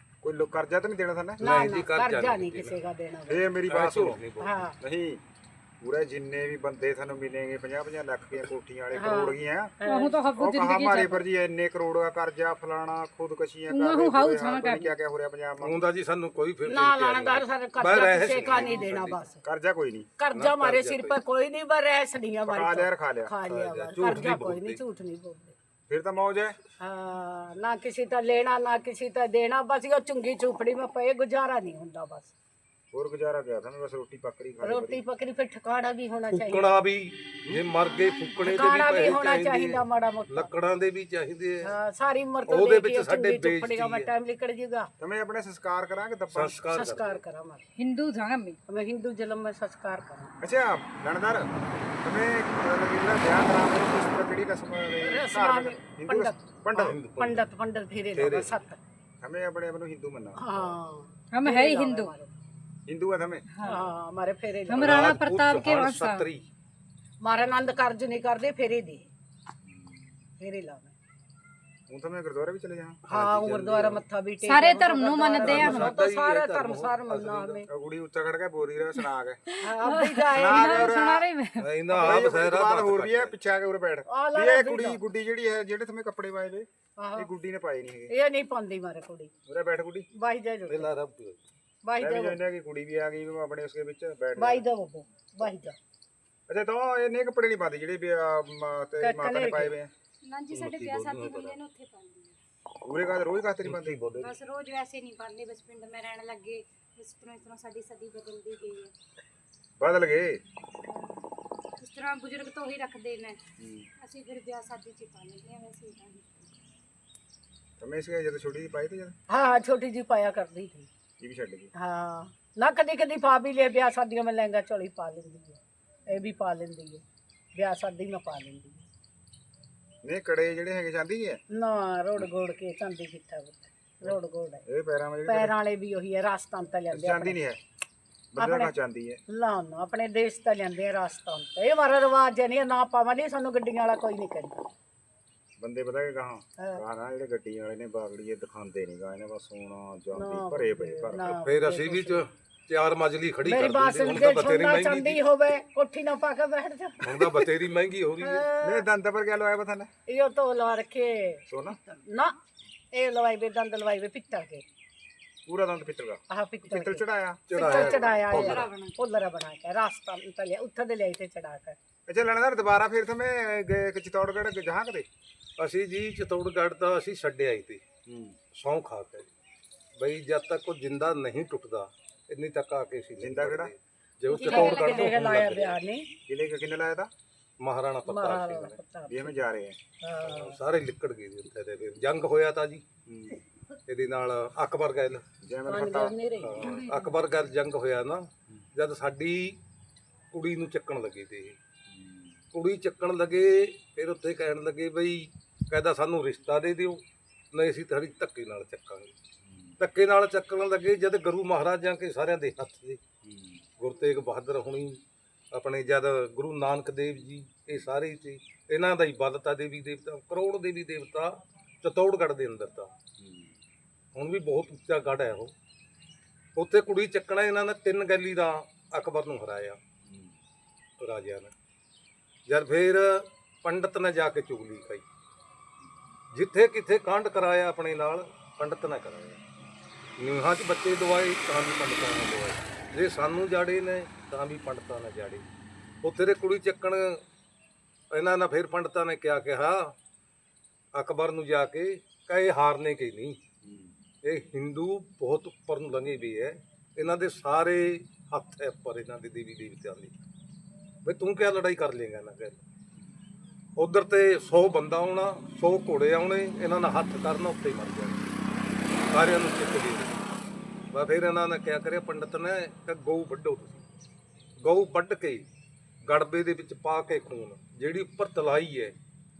ਕੋਈ ਲੋ- ਕਰਜ਼ਾ ਤਾਂ ਨਹੀਂ ਦੇਣਾ ਥਾਨੇ ਨਾ ਨਾ ਕਰਜ਼ਾ ਨਹੀਂ ਕਿਸੇ ਦਾ ਦੇਣਾ। ਇਹ ਮੇਰੀ ਬਾਤ ਸੁਣੋ। ਹਾਂ ਨਹੀਂ ਪੂਰੇ ਜਿੰਨੇ ਵੀ ਬੰਦੇ ਤੁਹਾਨੂੰ ਮਿਲਣਗੇ 50 50 ਲੱਖ ਦੀਆਂ ਕੋਠੀਆਂ ਵਾਲੇ ਕਰੋੜ ਗੀਆਂ ਉਹ ਤਾਂ ਹੱਬ ਉਹ ਕਹਾ ਮਾਰੇ ਪਰ ਜੀ ਇੰਨੇ ਕਰੋੜ ਦਾ ਕਰਜ਼ਾ ਫਲਾਣਾ ਖੁਦਕਸ਼ੀਆਂ ਕਰ ਰਹੇ ਹਾਉ ਛਾਂ ਕਰ ਕੀ ਹੋ ਰਿਹਾ ਪੰਜਾਬ ਮਾ ਆਉਂਦਾ ਜੀ ਸਾਨੂੰ ਕੋਈ ਫਿਰ ਨਾ ਲਾਣਾਦਾਰ ਸਾਡਾ ਕਰਜ਼ਾ ਕਿਸੇ ਦਾ ਨਹੀਂ ਦੇਣਾ ਬਸ। ਕਰਜ਼ਾ ਕੋਈ ਨਹੀਂ। ਕਰਜ਼ਾ ਮਾਰੇ ਸਿਰ ਪਰ ਕੋਈ ਨਹੀਂ ਬਸ ਨਹੀਂ ਆ ਖਾ ਲਿਆ ਮਾਰੇ ਖਾ ਲਿਆ ਖਾ ਲਿਆ ਕਰਜ਼ਾ ਕੋਈ ਨਹੀਂ ਝੂਠ ਨਹੀਂ ਬੋਲਦੇ। ਫਿਰ ਤਾਂ ਮौज ਹੈ। ਹਾਂ, ਨਾ ਕਿਸੇ ਦਾ ਲੈਣਾ, ਨਾ ਕਿਸੇ ਦਾ ਦੇਣਾ, ਬਸ ਉਹ ਚੁੰਗੀ ਚੂਪੜੀ ਮੈਂ ਪਏ, ਗੁਜ਼ਾਰਾ ਨਹੀਂ ਹੁੰਦਾ ਬਸ। ਹੋਰ ਗੁਜ਼ਾਰਾ ਗਿਆ ਤਾਂ ਬਸ ਰੋਟੀ ਪੱਕਰੀ ਖਾ ਰੋਟੀ ਪੱਕਰੀ ਫਿਰ ਠਿਕਾਣਾ ਵੀ ਹੋਣਾ ਚਾਹੀਦਾ। ਫੁੱਕਣਾ ਵੀ ਜੇ ਮਰ ਗਏ ਫੁੱਕਣੇ ਦੇ ਵੀ ਠਿਕਾਣਾ ਵੀ ਹੋਣਾ ਚਾਹੀਦਾ ਮਾੜਾ ਮੋਟਾ। ਲੱਕੜਾਂ ਦੇ ਵੀ ਚਾਹੀਦੇ ਹਾਂ ਸਾਰੀ ਉਮਰ ਤੋਂ ਦੇ ਵਿੱਚ ਸਾਡੇ ਚੰਗੀ ਬੇਇੱਜ਼ਤੀ ਚੁੱਪੜੇਗਾ ਮੈਂ ਟਾਈਮ ਨਿਕਲ ਜੂਗਾ। ਤਾਂ ਮੈਂ ਆਪਣੇ ਸੰਸਕਾਰ ਕਰਾਂਗੇ ਦੱਪਾ? ਸੰਸਕਾਰ ਸੰਸਕਾਰ ਕਰਾਂ ਮੈਂ। ਹਿੰਦੂ ਸਾਂ ਮੈਂ। ਮੈਂ ਹਿੰਦੂ ਜਨਮ ਮੈਂ ਸੰਸਕਾਰ ਕਰਾਂ। ਅੱਛਾ ਲਣਦਰ ਤਮੇ ਲਗਿੰਦਾ ਵਿਆਹ ਕਰਾਂਗੇ ਉਸ ਪਰ ਕਿਹੜੀ ਰਸਮ ਹੈ ਪੰਡਤ ਪੰਡਤ ਪੰਡਤ। ਫੇਰੇ ਲਾਵਾ ਸੱਤ। ਤਮੇ ਆਪਣੇ ਆਪ ਹਿੰਦੂ ਮੰਨਾ। ਹਾਂ। ਹਮ ਹੈ ਹਿੰਦੂ। हिंदू ਹਿੰਦੂ ਆ ਹਮੇ हाँ हमारे फेरे लगा। हम राणा ਰਾਜਪੂਤ प्रताप के ਚੌਹਾਨ वंश हैं। ਸੱਤਰੀ ਮਾਰਾ ਆਨੰਦ ਕਾਰਜ ਨਹੀਂ ਕਰਦੇ ਫੇਰੇ ਦੇ ਫੇਰੇ ਲਾਵੇਂ ਹੁਣ ਤਾਂ ਮੈਂ ਗੁਰਦੁਆਰੇ ਵੀ ਚਲੇ ਜਾਵਾਂ ਹਾਂ ਗੁਰਦੁਆਰਾ ਮੱਥਾ ਵੀ ਟੇਕ ਸਾਰੇ ਧਰਮ ਨੂੰ ਮੰਨਦੇ ਆ ਹੁਣ ਤਾਂ ਸਾਰੇ ਧਰਮ ਸਾਰ ਮੰਨਣਾ ਹਮੇ ਉਹ ਕੁੜੀ ਉੱਚਾ ਖੜ ਕੇ ਬੋਲੀ ਰਿਹਾ ਸੁਣਾ ਕੇ ਆਪੀ ਦਾ ਸੁਣਾ ਰਹੀ ਮੈਂ ਇਹਨਾਂ ਆਪ ਸਹਿਰਾ ਬਾਤ ਹੋਰ ਵੀ ਹੈ ਪਿੱਛੇ ਆ ਕੇ ਉਰੇ ਬੈਠ ਆ ਲੈ ਵੀ ਲੈ ਇਹ ਕੁੜੀ ਗੁੱਡੀ ਜਿਹੜੀ ਹੈ ਜਿਹੜੇ ਤੁਮੇ ਕੱਪੜੇ ਪਾਏ ਵੇ ਆਹੋ। ਇਹ ਗੁੱਡੀ ਨੇ ਪਾਏ ਨਹੀਂ ਹੈਗੇ ਇਹ ਨਹੀਂ ਪਾਉਂਦੀ ਮਾਰੇ ਕੁੜੀ ਉਰੇ ਬੈਠ ਗੁੱਡੀ ਬਾਈ ਜਾ ਜੋ ਪਹਿਲਾਂ ਰੱਬ ਬਾਈ ਮੈਂ ਵੀ ਦਾ ਜਾਣਿਆ ਕਿ ਕੁੜੀ ਵੀ ਆ ਗਈ ਵੀ ਮੈਂ ਆਪਣੇ ਉਸਕੇ ਵਿੱਚ ਬੈਠ ਬਾਈ ਦਾ ਬੱਬੂ ਬਾਈ ਦਾ। ਅੱਛਾ ਤਾਂ ਇਹਨੇ ਕੱਪੜੇ ਨਹੀਂ ਪਾਉਂਦੇ ਜਿਹੜੇ ਵੀ ਆ, ਮਾਂ ਤੇ ਮਾਤਾ ਨੇ ਪਾਏ ਵੇ। ਆ ਨਾ ਜੀ ਸਾਡੇ ਵਿਆਹ ਸ਼ਾਦੀ ਹੁੰਦੇ ਨੇ ਉੱਥੇ ਪਾਉਂਦੇ ਆ। ਉਰੇ ਕਾ ਰੋਜ਼ ਕਾਤੇ ਨਹੀਂ ਪਾਉਂਦੇ? ਬਸ ਰੋਜ਼ ਵੈਸੇ ਨਹੀਂ ਪਾਉਂਦੇ ਬਸ ਪਿੰਡ ਮੈਂ ਰਹਿਣ ਲੱਗੇ ਇਸ ਤਰ੍ਹਾਂ ਇਸ ਤਰ੍ਹਾਂ ਸਾਡੀ ਸਦੀ ਬਦਲਦੀ ਗਈ ਹੈ ਬਦਲ ਗਏ? ਇਸ ਤਰ੍ਹਾਂ ਬਜ਼ੁਰਗ ਤੋਂ ਹੀ ਰੱਖਦੇ ਨੇ। ਅਸੀਂ ਫਿਰ ਵਿਆਹ ਸ਼ਾਦੀ ਚ ਹੀ ਪਾ ਲੈਂਦੇ ਆ ਵੈਸੇ ਹੀ ਨਹੀਂ ਤੁਮੇ ਜਦੋਂ ਛੋਟੀ ਜਿਹੀ ਪਾਈ ਤੇ ਜਦ? ਹਾਂ ਹਾਂ ਛੋਟੀ ਜੀ ਪਾਇਆ ਕਰਦੀ ਥੀ ਨਾ ਕਦੀ ਕਦੀ ਪਾ ਵੀ ਲਿਆ ਵਿਆਹ ਸ਼ਾਦੀਆਂ ਮੈਂ ਲਹਿੰਗਾ ਚੋਲੀ ਪਾ ਲੈਂਦੀ ਹੈ। ਇਹ ਵੀ ਪਾ ਲੈਂਦੀ ਹੈ। ਵਿਆਹ ਸ਼ਾਦੀ ਮੈਂ ਪਾ ਲੈਂਦੀ ਹੈ। ਨਹੀਂ ਕੜੇ ਜਿਹੜੇ ਹੈਗੇ ਚਾਂਦੀ ਹੈ ਨਾ ਰੋੜ ਗੋੜ ਕੇ ਚਾਂਦੀ ਕਿੱਥਾ ਬੁੱਤ ਰੋੜ ਗੋੜ। ਹੈ ਇਹ ਪੈਰਾਂ ਵਾਲੇ ਪੈਰਾਂ ਵਾਲੇ ਵੀ ਉਹੀ ਹੈ ਰਾਜਸਥਾਨ ਤਾਂ ਲੈਂਦੇ ਚਾਂਦੀ ਨਹੀਂ ਹੈ। ਬਦਲਣਾ ਚਾਂਦੀ ਹੈ। ਨਾ ਨਾ ਆਪਣੇ ਦੇਸ਼ ਤਾਂ ਲੈਂਦੇ ਆ ਰਾਜਸਥਾਨ ਤਾਂ ਇਹ ਮਾਰਾ ਰਿਵਾਜ ਨਹੀਂ ਨਾ ਪਾਵਾਂ ਨਹੀਂ ਸਾਨੂੰ ਗੱਡੀਆਂ ਵਾਲਾ ਕੋਈ ਨਹੀਂ ਕਹਿੰਦਾ। ਬੰਦੇ ਪਤਾ ਕਿ ਕਹਾਂ? ਹਾਂ। ਕਹਾਂ ਜਿਹੜੇ ਗੱਡੀਆਂ ਵਾਲੇ ਨੇ ਬਾਗੜੀਏ ਦਿਖਾਉਂਦੇ ਨਹੀਂ ਗਾ ਇਹਨੇ ਬਸ ਸੋਨਾ ਜਾਂਦੀ ਭਰੇ ਪਏ ਪਰ ਫਿਰ ਅਸੀਂ ਵੀ ਚ- ਚਾਰ ਮਜਲੀ ਖੜੀ ਮੇਰੀ ਕਰ ਬਾਤ ਦਿੰਦੇ ਸੁਣ ਹੁਣ ਕੇ ਤਾਂ ਬਤੇਰੀ ਸੋਨਾ ਮਹਿੰਗੀ ਚਾਂਦੀ ਹੋਵੇ ਕੋਠੀ ਨਾ ਪਾ ਕੇ ਬੈਠ ਜਾ। ਹੁਣ ਤਾਂ ਬਤੇਰੀ ਮਹਿੰਗੀ ਹੋ ਰਹੀ ਹੈ। ਨਹੀਂ ਦੰਦ ਪਰ ਕਿਆ ਲਵਾਇਆ ਪਤਾ ਨਾ? ਇਹ ਤੋਂ ਲਵਾ ਰੱਖੇ। ਸੋਨਾ? ਨਾ ਇਹ ਲਵਾਈ ਵੇ ਦੰਦ ਲਵਾਈ ਵੇ ਪਿੱਤਲ ਕੇ। ਪੂਰਾ ਦੰਦ ਪਿੱਤਲ ਦਾ? ਆਹ ਪਿੱਤਲ ਪਿੱਤਲ ਚੜਾਇਆ? ਪਿੱਤਲ ਚੜਾਇਆ ਪੁੱਲਰਾ ਬਣਾ ਕੇ ਰਾਸਤਾ ਤੇ ਲਿਆ ਉੱਥੇ ਦੇ ਲਿਆਈ ਤੇ ਚੜਾ ਕੇ। ਅੱਛਾ ਲੈਣਦਾਰ ਦੁਬਾਰਾ ਫਿਰ ਤੁਮੇ ਗਏ ਕਿ ਚਿਤੌੜਗੜ ਜਹਾਂ ਕਦੇ? ਅਸੀਂ ਜੀ ਚਤੌੜਗੜ੍ਹ ਦਾ ਅਸੀਂ ਛੱਡਿਆ ਹੀ ਤੇ ਹੂੰ। ਸੌਂ ਖਾ ਕੇ। ਬਈ ਜਦ ਤੱਕ ਉਹ ਜਿੰਦਾ ਨਹੀਂ ਟੁੱਟਦਾ ਇੰਨੀ ਤੱਕ ਆ ਕੇ ਸੀ ਜਿੰਦਾ ਕਿਹੜਾ? ਜੇ ਉਹ ਚਤੌੜਗੜ੍ਹ ਤੋਂ ਕਿਹੜੇ ਲਾਇਆ ਵਿਆਹ ਨੇ ਕਿਲੇ ਕਿੰਨੇ ਲਾਇਆ ਤਾ? ਮਹਾਰਾਣਾ ਪ੍ਰਤਾਪ ਮਹਾਰਾਣਾ ਸਿੰਘ ਪ੍ਰਤਾਪ ਵੀ ਹਮੇ ਜਾ ਰਹੇ ਹੈ ਹਾਂ। ਸਾਰੇ ਲਿਕੜ ਗਏ ਜੀ ਉੱਥੇ ਤੇ ਫਿਰ। ਜੰਗ ਹੋਇਆ ਤਾਂ ਜੀ। ਇਹਦੇ ਨਾਲ ਅਕਬਰ ਗੈਲ। ਜੈਮਲ ਪੰਜ ਫੱਤਾ ਦਿਨ ਨਹੀਂ ਰਹੀ। ਹਾਂ, ਅਕਬਰ ਗੈਲ ਜੰਗ ਹੋਇਆ ਨਾ ਜਦ ਸਾਡੀ ਕੁੜੀ ਨੂੰ ਚੱਕਣ ਲੱਗੇ ਤੇ। ਇਹ। ਕੁੜੀ ਚੱਕਣ ਲੱਗੇ ਫਿਰ ਉੱਥੇ ਕਹਿਣ ਲੱਗੇ ਬਈ ਕਹਿੰਦਾ ਸਾਨੂੰ ਰਿਸ਼ਤਾ ਦੇ ਦਿਓ ਨਹੀਂ ਅਸੀਂ ਤੁਹਾਡੀ ਧੱਕੇ ਨਾਲ ਚੱਕਾਂਗੇ। ਧੱਕੇ ਨਾਲ ਚੱਕਣ ਲੱਗੇ ਜਦ ਗੁਰੂ ਮਹਾਰਾਜਾਂ ਕੇ ਸਾਰਿਆਂ ਦੇ ਹੱਥ ਦੇ। ਗੁਰੂ ਤੇਗ ਬਹਾਦਰ ਹੁਣੀ ਆਪਣੇ ਜਦ ਗੁਰੂ ਨਾਨਕ ਦੇਵ ਜੀ ਇਹ ਸਾਰੇ ਸੀ ਇਹਨਾਂ ਦਾ ਹੀ ਬਦਤਾ ਦੇਵੀ ਦੇਵਤਾ ਕਰੋੜ ਦੇਵੀ ਦੇਵਤਾ ਚਤੌੜਗੜ੍ਹ ਦੇ ਅੰਦਰ ਤਾਂ। ਹੁਣ ਵੀ ਬਹੁਤ ਉੱਚਾ ਗੜ੍ਹ ਹੈ ਉਹ। ਉੱਥੇ ਕੁੜੀ ਚੱਕਣਾ ਇਹਨਾਂ ਨੇ ਤਿੰਨ ਗੈਲੀ ਦਾ ਅਕਬਰ ਨੂੰ ਹਰਾਇਆ। ਰਾਜਿਆਂ ਨੇ। ਜਦ ਫਿਰ ਪੰਡਤ ਨੇ ਜਾ ਕੇ ਚੁਗਲੀ ਖਾਈ। ਜਿੱਥੇ ਕਿੱਥੇ ਕਾਂਡ ਕਰਾਇਆ ਆਪਣੇ ਨਾਲ, ਪੰਡਤ ਨੇ ਕਰਾਇਆ। ਨੀਹਾਂ 'ਚ ਬੱਚੇ ਦਵਾਏ, ਤਾਂ ਵੀ ਪੰਡਤਾਂ ਨੇ ਦਵਾਏ। ਜੇ ਸਾਨੂੰ ਜਾੜੇ ਨੇ, ਤਾਂ ਵੀ ਪੰਡਤਾਂ ਨੇ ਜਾੜੇ। ਉੱਥੇ ਦੇ ਕੁੜੀ ਚੱਕਣ, ਇਹਨਾਂ ਨਾਲ ਫਿਰ ਪੰਡਤਾਂ ਨੇ ਕਿਹਾ ਕਿਹਾ? ਅਕਬਰ ਨੂੰ ਜਾ ਕੇ ਕਹੇ, ਹਾਰਨੇ ਕੇ ਨਹੀਂ। ਇਹ ਹਿੰਦੂ ਬਹੁਤ ਉੱਪਰ ਨੂੰ ਲੰਘੇ ਵੀ ਹੈ ਇਹਨਾਂ ਦੇ ਸਾਰੇ ਹੱਥ ਹੈ ਉੱਪਰ, ਇਹਨਾਂ ਦੇ ਦੇਵੀ ਦੇਵਤਿਆਂ ਦੇ। ਬਈ ਤੂੰ ਕਿਆ ਲੜਾਈ ਕਰ ਲੇਗਾ ਇਹਨਾਂ ਕਹਿ ਉਧਰ ਤੇ 100 ਬੰਦਾ ਆਉਣਾ 100 ਘੋੜੇ ਆਉਣੇ, ਇਹਨਾਂ ਨਾਲ ਹੱਥ ਕਰਨਾ ਉੱਤੇ ਹੀ ਮਰ ਜਾਣਾ ਸਾਰਿਆਂ ਨੂੰ ਚਿੱਤ ਦੇ ਮੈਂ ਫਿਰ ਇਹਨਾਂ ਨੇ ਕਿਹਾ, ਕਰਿਆ ਪੰਡਤ ਨੇ ਕਿ ਗਊ ਵੱਢੋ ਤੁਸੀਂ। ਗਊ ਵੱਢ ਕੇ ਗੜਬੇ ਦੇ ਵਿੱਚ ਪਾ ਕੇ ਖੂਨ, ਜਿਹੜੀ ਉੱਪਰ ਤਲਾਈ ਹੈ,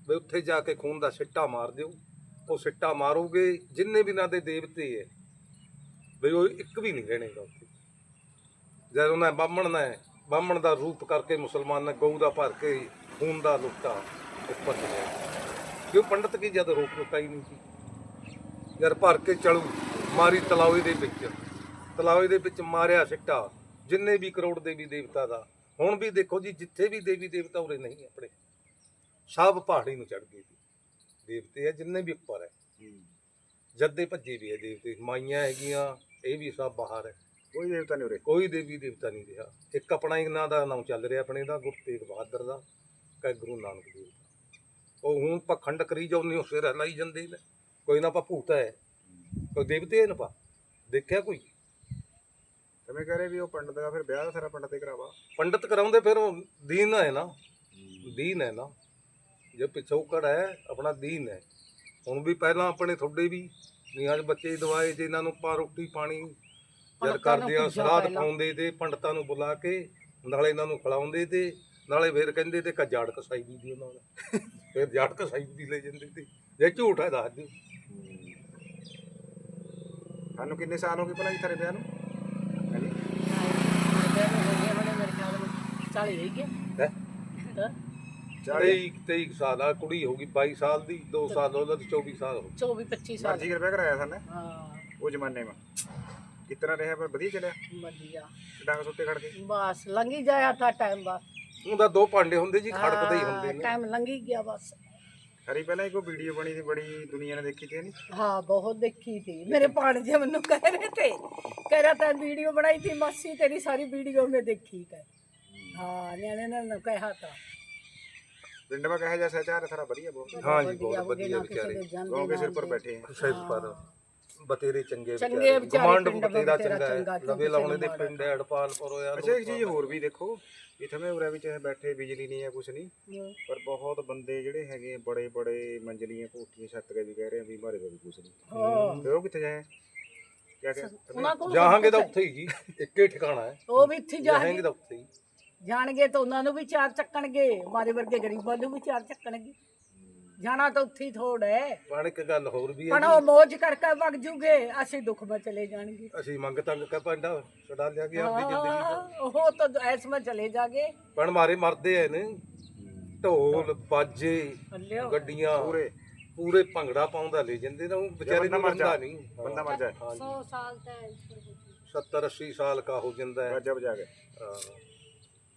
ਵੀ ਉੱਥੇ ਜਾ ਕੇ ਖੂਨ ਦਾ ਸਿੱਟਾ ਮਾਰ ਦਿਓ। ਉਹ ਸਿੱਟਾ ਮਾਰੋਗੇ, ਜਿੰਨੇ ਵੀ ਇਹਨਾਂ ਦੇ ਦੇਵਤੇ ਹੈ, ਵੀ ਉਹ ਇੱਕ ਵੀ ਨਹੀਂ ਰਹਿਣੇਗਾ ਉੱਥੇ। ਜਦ ਉਹਨਾਂ ਬਾਹਮਣ ਨੇ, ਬਾਹਮਣ ਦਾ ਰੂਪ ਕਰਕੇ ਮੁਸਲਮਾਨ ਨੇ ਗਊ ਦਾ ਭਰ ਕੇ ਖੂਨ ਦਾ ਲੁੱਟਾ ਉੱਪਰ ਚੜਿਆ ਕਿਉਂ ਪੰਡਤ ਕੀ ਜਦ ਰੋਕ ਰੁਕਾ ਹੀ ਨਹੀਂ ਸੀ? ਜਦ ਭਰ ਕੇ ਚਲੂ ਮਾਰੀ ਤਲਾਵੇ ਦੇ ਵਿੱਚ। ਤਲਾਵੇ ਦੇ ਵਿੱਚ ਮਾਰਿਆ ਸਿੱਟਾ ਜਿੰਨੇ ਵੀ ਕਰੋੜ ਦੇਵੀ ਦੇਵਤਾ ਦਾ। ਹੁਣ ਵੀ ਦੇਖੋ ਜੀ ਜਿੱਥੇ ਵੀ ਦੇਵੀ ਦੇਵਤਾ ਉਰੇ ਨਹੀਂ ਆਪਣੇ। ਸਭ ਪਹਾੜੀ ਨੂੰ ਚੜ ਗਏ ਦੇਵਤੇ ਆ ਜਿੰਨੇ ਵੀ ਉੱਪਰ ਹੈ। ਜੱਦੇ ਭੱਜੇ ਵੀ ਹੈ ਦੇਵਤੇ ਮਾਈਆਂ ਹੈਗੀਆਂ ਇਹ ਵੀ ਸਭ ਬਾਹਰ ਹੈ। ਕੋਈ ਦੇਵਤਾ ਨਹੀਂ ਉਰੇ। ਕੋਈ ਦੇਵੀ ਦੇਵਤਾ ਨਹੀਂ ਰਿਹਾ। ਇੱਕ ਆਪਣਾ ਹੀ ਨਾਂ ਦਾ ਨਾਮ ਚੱਲ ਰਿਹਾ ਆਪਣੇ ਦਾ ਗੁਰੂ ਤੇਗ ਬਹਾਦਰ ਦਾ। ਕੈ ਗੁਰੂ ਨਾਨਕ ਦੇਵ ਦਾ ਉਹ ਹੁਣ ਪਖੰਡ ਕਰੀ ਜਾਂਦੇ ਹੋ ਸਿਰ ਹਲਾਈ ਜਾਂਦੇ ਨੇ। ਕੋਈ ਨਾ ਪਾ ਭੂਤ ਹੈ। ਕੋਈ ਦੇਵਤੇ ਨਾ ਪਾ ਦੇਖਿਆ ਕੋਈ? ਤੁਮੇ ਕਹ ਰਹੇ ਵੀ ਉਹ ਪੰਡਤ ਦਾ ਫਿਰ ਵਿਆਹ ਦਾ ਸਾਰਾ ਪੰਡਤ ਹੀ ਕਰਾਵਾ ਪੰਡਤ ਕਰਾਉਂਦੇ ਫਿਰ ਉਹ ਦੀਨ ਹੈ ਨਾ। ਦੀਨ ਹੈ ਨਾ। ਜੇ ਪਿਛੋਕੜ ਹੈ ਆਪਣਾ ਦੀਨ ਹੈ। ਹੁਣ ਵੀ ਪਹਿਲਾਂ ਆਪਣੇ ਤੁਹਾਡੇ ਵੀ ਨੀਹਾਂ 'ਚ ਬੱਚੇ ਦਵਾਏ ਜੇ ਇਹਨਾਂ ਨੂੰ ਪਾ ਰੋਟੀ ਪਾਣੀ ਜਦ ਕਰਦੇ ਆ ਸਰਾਧ। ਪਾਉਂਦੇ ਤੇ ਪੰਡਤਾਂ ਨੂੰ ਬੁਲਾ ਕੇ ਨਾਲੇ ਇਹਨਾਂ ਨੂੰ ਖਿਲਾਉਂਦੇ ਤੇ ਨਾਲੇ ਫਿਰ ਕਹਿੰਦੇ ਤੇ ਕਾ ਜਾੜ ਕਸਾਈ ਦੀ ਦੀ ਉਹਨਾਂ ਨੇ। ਫਿਰ ਜਾੜ ਕਸਾਈ ਦੀ ਲੈ ਜਾਂਦੇ ਤੇ ਜੇ ਝੂਠ ਹੈ ਦੱਸ ਦਿਓ। ਸਾਨੂੰ ਕਿੰਨੇ ਸਾਲ ਹੋ ਗਏ ਭਲਾ ਜੀ ਵਿਆਹ ਨੂੰ? ਹਾਂਜੀ। ਮੇਰੇ ਖਿਆਲ ਨਾਲ 40 ਰਹੀ ਗਏ। ਹੈ? 40 23 23 ਸਾਲ ਆ ਕੁੜੀ ਹੋਗੀ 22 ਸਾਲ ਦੀ 2 ਸਾਲ ਉਹਦਾ ਤੇ 24 ਸਾਲ ਹੋ 24 25 ਸਾਲ। ਮਰਜ਼ੀ ਵਿਆਹ ਕਰਾਇਆ ਸਨ। ਹਾਂ। ਉਹ ਜ਼ਮਾਨੇ ਮਾ। ਕਿਤਨਾ ਰਿਹਾ ਪਰ ਵਧੀਆ ਚੱਲਿਆ? ਵਧੀਆ। ਡਾਂਗ ਸੁੱਤੇ ਖੜ ਕੇ? ਬਸ ਲੰਘੀ ਜਾਇਆ ਤਾਂ ਟਾਈਮ ਬਸ। ਉਹਦਾ ਦੋ ਭਾਂਡੇ ਹੁੰਦੇ ਜੀ ਖੜਕਦੇ ਹੀ ਹੁੰਦੇ ਨੇ ਟਾਈਮ ਲੰਘੀ ਗਿਆ ਬਸ ਹਰੀ ਪਹਿਲਾਂ ਇੱਕ ਵੀਡੀਓ ਬਣੀ ਸੀ ਬੜੀ ਦੁਨੀਆ ਨੇ ਦੇਖੀ ਤੀ ਨਹੀਂ हाँ बहुत देखी थी मेरे भाणजे मनु कह रहे थे कह रहा था वीडियो बनाई थी मस्सी तेरी सारी वीडियो में देखी है हाँ न्याणे ने न कहा था ਪਿੰਡ ਮਾ ਕਹੇ ਜੈਸਾ ਚਾਰ ਸਾਰਾ ਵਧੀਆ ਬਹੁਤ ਹਾਂ ਜੀ बढ़िया ਬਹੁਤ हो गए ਵਧੀਆ ना किसी ਵਿਚਾਰੇ के जान ਗਾਉਂ ਕੇ ਸਿਰ ਪਰ ਬੈਠੇ ਹੈ ਸ਼ਾਇਦ ਪਰ ਬਤੇਰੇ ਚੰਗੇ ਚੰਗੇ ਵਿਚਾਰੇ ਕਮਾਂਡ ਪਿੰਡ ਬਤੇਰਾ ਚੰਗਾ ਹੈ। ਲਵੇ ਲਾਉਣੇ ਦੇ ਪਿੰਡ ਹੈ ਅੜਪਾਲ ਪਰ ਹੋਇਆ ਅੱਛਾ ਇੱਕ ਚੀਜ਼ ਹੋਰ ਵੀ ਦੇਖੋ ਇਥੇ ਮੈਂ ਉਰੇ ਵਿੱਚ ਬੈਠੇ ਬਿਜਲੀ ਨਹੀਂ ਹੈ ਕੁਛ ਨਹੀਂ ਪਰ ਬਹੁਤ ਬੰਦੇ ਜਿਹੜੇ ਹੈਗੇ ਬੜੇ ਬੜੇ ਮੰਜ਼ਲੀਆਂ ਕੋਠੀਆਂ ਛੱਤ ਕੇ ਵੀ ਕਹਿ ਰਹੇ ਆ ਵੀ ਮਾਰੇ ਦਾ ਵੀ ਕੁਛ ਨਹੀਂ। हाँ ਤੇ ਉਹ ਕਿੱਥੇ ਜਾਏ? ਜਾਹਾਂਗੇ ਤਾਂ ਉੱਥੇ ਹੀ ਜੀ ਇੱਕੇ ਠਿਕਾਣਾ ਹੈ। ਉਹ ਵੀ ਇੱਥੇ ਜਾਹਾਂਗੇ ਜਾਣਗੇ ਤਾਂ ਉੱਥੇ ਹੀ। ਜਾਣਗੇ ਤਾਂ ਉਹਨਾਂ ਨੂੰ ਵੀ ਚਾਰ ਚੱਕਣਗੇ ਮਾਰੇ ਵਰਗੇ ਗਰੀਬਾਂ ਨੂੰ ਵੀ ਚਾਰ ਚੱਕਣਗੇ। ਜਾਣਾ ਤਾਂ ਉੱਥੇ ਹੀ ਥੋੜ ਹੈ। ਪਰ ਇੱਕ ਗੱਲ ਹੋਰ ਵੀ ਹੈ ਪਰ ਉਹ ਮੋਜ ਕਰਕੇ ਵਗ ਜੂਗੇ ਅਸੀਂ ਦੁੱਖ ਵਿੱਚ ਚਲੇ ਜਾਣਗੇ। ਅਸੀਂ ਮੰਗ ਤੰਗ ਕੇ ਪੰਡਾ ਛਡਾ ਲਿਆਗੇ ਆਪਣੀ ਜ਼ਿੰਦਗੀ ਤੋਂ ਉਹ ਤਾਂ ਐਸ ਵਿੱਚ ਚਲੇ ਜਾਗੇ। ਪਰ ਮਾਰੇ ਮਰਦੇ ਐ ਨੇ ਢੋਲ ਬਾਜੇ ਗੱਡੀਆਂ ਪੂਰੇ। ਪੂਰੇ ਭੰਗੜਾ ਪਾਉਂਦਾ ਲੈ ਜਾਂਦੇ ਤਾਂ ਉਹ ਵਿਚਾਰੇ ਨੂੰ ਮਰਦਾ ਨਹੀਂ। ਬੰਦਾ ਮਰ ਜਾਏ 100 ਸਾਲ ਤਾਂ 70 80 ਸਾਲ ਕਾ ਹੋ ਜਾਂਦਾ ਹੈ। ਜਬ ਜਾ ਕੇ।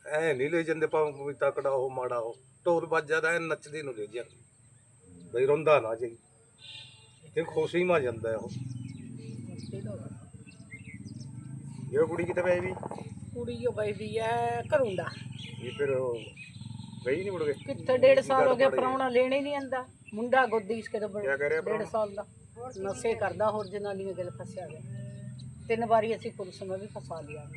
ਐ ਨਹੀਂ ਲੈ ਜਾਂਦੇ ਪਾਉਂ ਕੋਈ ਤਕੜਾ ਉਹ ਮਾੜਾ ਉਹ ਢੋਲ ਬਾਜਾ ਦਾ ਨੱਚਦੇ ਨੂੰ ਲੈ ਜਾਂਦੇ। ਬਈ ਰੋਂਦਾ ਨਾ ਜੀ ਇਹ ਖੁਸ਼ੀ ਮਾ ਜਾਂਦਾ ਉਹ ਇਹ ਕੁੜੀ ਕਿਤੇ ਪਈ ਵੀ ਕੁੜੀ ਉਹ ਬੈਠੀ ਐ ਘਰੋਂ ਦਾ ਇਹ ਫਿਰ ਉਹ ਨਹੀਂ ਮੁੜ ਕੇ ਕਿੱਥੇ ਡੇਢ ਸਾਲ ਹੋ ਗਿਆ ਪ੍ਰਾਹੁਣਾ ਲੈਣੇ ਨਹੀਂ ਆਂਦਾ ਮੁੰਡਾ ਗੋਦੀ ਇਸ ਕਿਤੇ ਡੇਢ ਸਾਲ ਦਾ ਨਸ਼ੇ ਕਰਦਾ ਹੋਰ ਜਨਾਨੀਆਂ ਗੱਲ ਫਸਿਆ ਗਿਆ ਤਿੰਨ ਵਾਰੀ ਅਸੀਂ ਪੁਲਿਸ ਨੂੰ ਵੀ ਫਸਾ ਲਿਆ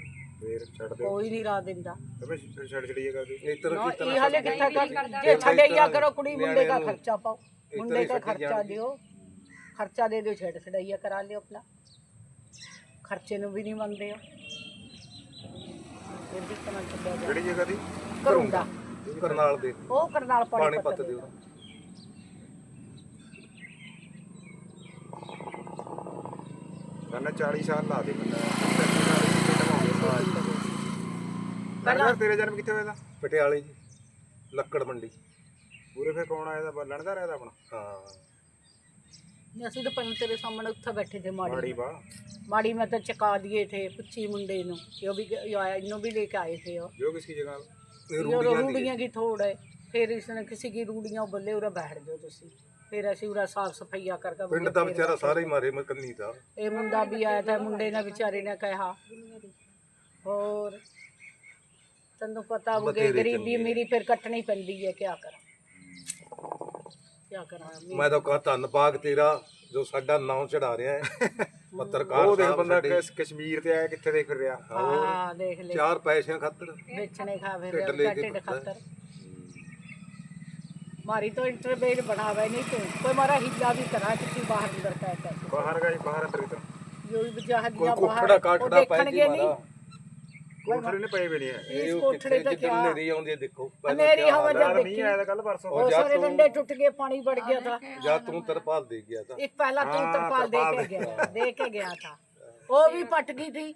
ਫੇਰ ਛੱਡ ਦੇ ਕੋਈ ਨਹੀਂ ਰਾਹ ਦਿੰਦਾ ਤੇ ਛੱਡ ਛੜੀਏਗਾ ਇਹ ਤਰ੍ਹਾਂ ਕਿਸ ਤਰ੍ਹਾਂ ਜੇ ਛੱਡੇ ਕਰੋ ਕੁੜੀ ਮੁੰਡੇ ਦਾ ਖਰਚਾ ਪਾਓ ਮੁੰਡੇ ਦਾ ਖਰਚਾ ਦਿਓ ਖਰਚਾ ਦੇ ਦਿਓ ਛੱਡ ਛੜਾਈਆ ਕਰਾ ਲਿਓ ਆਪਣਾ। ਖਰਚੇ ਨੂੰ ਵੀ ਨਹੀਂ ਮੰਨਦੇ ਹੋ ਇਹ ਵੀ ਕਿਹੜੀ ਜਗ੍ਹਾ ਦੀ? ਕਰੂੰਗਾ ਕਰਨਾਲ ਦੇ। ਉਹ ਕਰਨਾਲ ਪਾਣੀ ਪੱਤ ਦਿਓ ਕਹਿੰਦਾ 40 ਸਾਲ ਲਾ ਦੇ ਬੰਦਾ। ਪਹਿਲਾਂ ਤੇਰੇ ਜਨਮ ਕਿੱਥੇ ਹੋਇਆ? ਪਟਿਆਲੇ ਜੀ ਲੱਕੜ ਮੰਡੀ। ਪੂਰੇ ਫੇ ਕੌਣ ਆਇਆ? ਦਾ ਲੜਦਾ ਰਹਿਦਾ ਆਪਣਾ। ਹਾਂ। ਨਹੀਂ, ਅਸੀਂ ਤਾਂ ਤੇਰੇ ਸਾਹਮਣੇ ਉੱਥੇ ਬੈਠੇ ਤੇ ਮਾੜੀ ਮਾੜੀ ਬਾ ਮਾੜੀ ਮੈਂ ਤਾਂ ਚਕਾ ਦਿਏ ਥੇ ਪੁੱਛੀ ਮੁੰਡੇ ਨੂੰ ਕਿ ਵੀ ਆਇਆ ਇਹਨੂੰ ਵੀ ਲੈ ਕੇ ਆਏ ਥੇ ਉਹ। ਜੋ ਕਿਸ ਜਗ੍ਹਾ ਇਹ ਜੋ ਰੂੜੀਆਂ ਕੀ ਥੋੜ ਹੈ ਫਿਰ ਇਸਨੇ ਕਿਸੇ ਕੀ ਰੂੜੀਆਂ ਬੱਲੇ ਉਰਾ ਬੈਠ ਜਾਓ ਤੁਸੀਂ। ਫਿਰ ਅਸੀਂ ਉਰਾ ਸਾਫ਼ ਸਫਾਈਆ ਕਰਕੇ ਪਿੰਡ ਦਾ ਵਿਚਾਰਾ ਸਾਰੇ ਹੀ ਮਾਰੇ ਮਕੰਨੀ ਦਾ। ਇਹ ਮੁੰਡਾ ਵੀ ਆਇਆ ਤਾਂ ਮੁੰਡੇ ਨੇ ਵਿਚਾਰੇ ਨੇ ਕਿਹਾ। ਹੋਰ ਤੈਨੂੰ ਪਤਾ ਮੁੰਡੇ ਗਰੀਬੀ ਮੇਰੀ ਫਿਰ ਕੱਟਣੀ ਪੈਂਦੀ ਹੈ ਕਿਆ ਕਰਾਂ। ਕੀ ਕਰਾਂ? ਮੈਂ ਤਾਂ ਕਹਾ ਧੰਨ ਪਾਕ ਤੇਰਾ ਜੋ ਸਾਡਾ ਨਾਮ ਚੜਾ ਰਿਹਾ ਹੈ। ਪੱਤਰਕਾਰ ਉਹ ਦੇਖ ਸਾਹਿਬ ਬੰਦਾ ਸਾਡੇ- ਕਸ਼- ਕਸ਼ਮੀਰ ਤੇ ਆਇਆ ਕਿੱਥੇ ਦੇਖ ਰਿਹਾ? ਹੋਰ? ਹਾਂ ਦੇਖ ਲੈ। ਚਾਰ ਪੈਸਿਆਂ ਖਾਤਰ। ਵੇਚਣੇ ਖਾਵੇ ਢਿੱਡ ਲੈ ਕੇ ਢਿੱਡ ਖਾਤਰ। ਮਾਰੀ ਤੋਂ ਇੰਟਰਵੇਲ ਬਣਾਵੇ ਨਹੀਂ ਤੂੰ। ਕੋਈ ਮਾਰਾ ਹਿੱਲਾ ਵੀ ਕਰਾ ਕਿੱਥੇ ਬਾਹਰ ਅੰਦਰ ਕਹਿ ਕਰ ਬਾਹਰ ਗਈ ਬਾਹਰ ਅੰਦਰ ਤੋਂ ਜੋ ਵੀ ਬਜਾ ਹੱਲਿਆ ਬਾਹਰ ਕੋਖੜਾ ਉਹ ਕਾਠੜਾ ਪੈ ਦੇਖਣਗੇ ਜੀ ਨਹੀਂ। ਮਾਰਾ ਕੋਠੜੇ ਨੇ ਪਏ ਬਣੇ ਆ। ਇਸ ਕੋਠੜੇ ਦਾ ਕੀ ਹਨੇਰੀ ਆਉਂਦੀ ਹੈ ਦੇਖੋ। ਹਨੇਰੀ ਹਵਾ ਜਦ ਦੇਖੀ ਆਇਆ ਕੱਲ ਪਰਸੋਂ। ਉਹ ਸਾਰੇ ਡੰਡੇ ਟੁੱਟ ਗਏ ਪਾਣੀ ਵੜ ਗਿਆ ਥਾ ਜਾਂ ਤੂੰ ਤਰਪਾਲ ਦੇ ਗਿਆ ਥਾ ਇੱਕ ਪਹਿਲਾ ਤੂੰ ਤਰਪਾਲ ਦੇ ਕੇ ਗਿਆ ਦੇ ਕੇ ਗਿਆ ਥਾ ਉਹ ਵੀ ਪਟ ਗਈ ਥੀ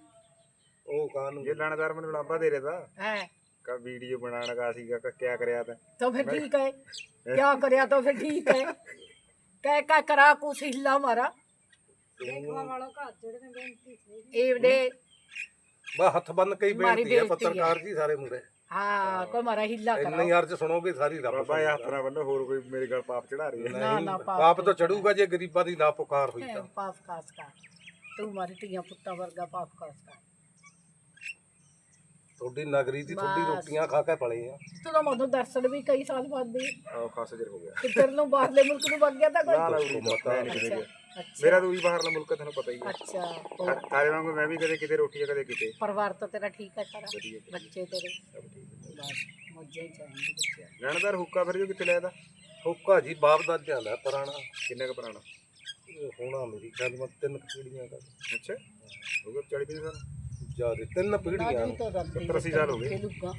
ਉਹ ਕਾਨ ਜੇ ਲਾਣਦਾਰ ਮੈਨੂੰ ਲਾਂਬਾ ਦੇ ਰਿਹਾ ਥਾ ਹੈ। ਕਾ ਵੀਡੀਓ ਬਣਾਣ ਕਾ ਸੀਗਾ ਕਾ ਕਿਆ ਕਰਿਆ ਤਾ। ਤਾਂ ਫਿਰ ਠੀਕ ਹੈ। ਕਿਆ ਕਰਿਆ ਤਾਂ ਫਿਰ ਠੀਕ ਹੈ। ਕਹਿ ਕਾ ਕਰਾ ਕੁਛ ਹਿੱਲਾ ਮਾਰਾ ਦੇਖਵਾ ਵਾਲੋ ਘਰ ਜਿਹੜੇ ਨੇ ਬੇਨਤੀ ਸੀ। ਇਹ ਦੇ ਬਸ ਹੱਥ ਬੰਨ ਕੇ ਹੀ ਮਾਰੀ ਹੈ ਪੱਤਰਕਾਰ ਜੀ ਸਾਰੇ ਮੁੰਡੇ। ਹਾਂ ਕੋਈ ਮਾਰਾ ਹਿੱਲਾ ਇੰਨੇ ਕਰਾਓ। ਯਾਰ ਸੁਣੋਗੇ ਸਾਰੀ ਰੱਬ ਬਾਬਾ ਇਹ ਹੱਥਰਾ ਵੱਲੋਂ ਹੋਰ ਕੋਈ ਮੇਰੇ ਗੱਲ ਪਾਪ ਚੜਾ ਰਹੀ ਹੈ ਨਾ, ਪਾਪ ਤਾਂ ਚੜੂਗਾ ਜੇ ਗਰੀਬਾਂ ਦੀ ਨਾ ਪੁਕਾਰ ਹੋਈ ਤਾਂ। ਪਾਪ ਕਾਸ ਕਰ। ਤੂੰ ਮਾਰੀ ਧੀਆਂ ਪੁੱਤਾਂ ਵਰਗਾ ਪਾਪ ਕਾਸ ਕਰ। ਤੁਹਾਡੀ ਨਗਰੀ ਦੀ ਤੁਹਾਡੀ ਰੋਟੀਆਂ ਖਾ ਕੇ ਪਲੇ ਆ। ਤੂੰ ਤਾਂ ਮੈਨੂੰ ਦਰਸ਼ਨ ਵੀ ਕਈ ਸਾਲ ਬਾਅਦ ਦੇ। ਆਹ ਖਾਸਾ ਜਰ ਹੋ ਗਿਆ। ਕਿੱਧਰ ਨੂੰ ਬਾਹਰਲੇ ਮੁਲਕ ਨੂੰ ਵਗ ਗਿਆ ਤਾਂ ਕੋਈ ਨਾ ਨਾ ਨਹੀਂ ਕਿਤੇ ਅੱਛਾ मेरा तो ही बाहर ना मुल्क थानू पता ही है ਅੱਛਾ ਹੋਰ था- थारे वांगू मैं भी कदे किते रोटी कदे किते ਪਰਿਵਾਰ ਤਾਂ ਤੇਰਾ ਠੀਕ ਹੈ ਸਾਰਾ ਵਧੀਆ, ਵਧੀਆ। ਬੱਚੇ ਤੇਰੇ सब ठीक है ਬਸ ਮੌਜਾਂ ਹੀ ਚਾਹੀਦੀ ਬੱਚੇ लानेदार हुक्का फिर जो किते लाया था ਹੁੱਕਾ ਜੀ ਬਾਪ ਦਾ ਜਾਂਦਾ ਪੁਰਾਣਾ किन्ने का पुराना ਇਹ ਹੋਣਾ ਮੇਰੀ ਖਿਆਲ ਮੈਂ ਤਿੰਨ ਪੀੜੀਆਂ ਦਾ अच्छा हो गया 40 50 साल ਜਿਆਦਾ ਤਿੰਨ ਪੀੜੀਆਂ ਨਹੀਂ ਤਾਂ ਰੱਬੀ 70 80 ਸਾਲ ਹੋ ਗਏ ਲੁੱਗਾ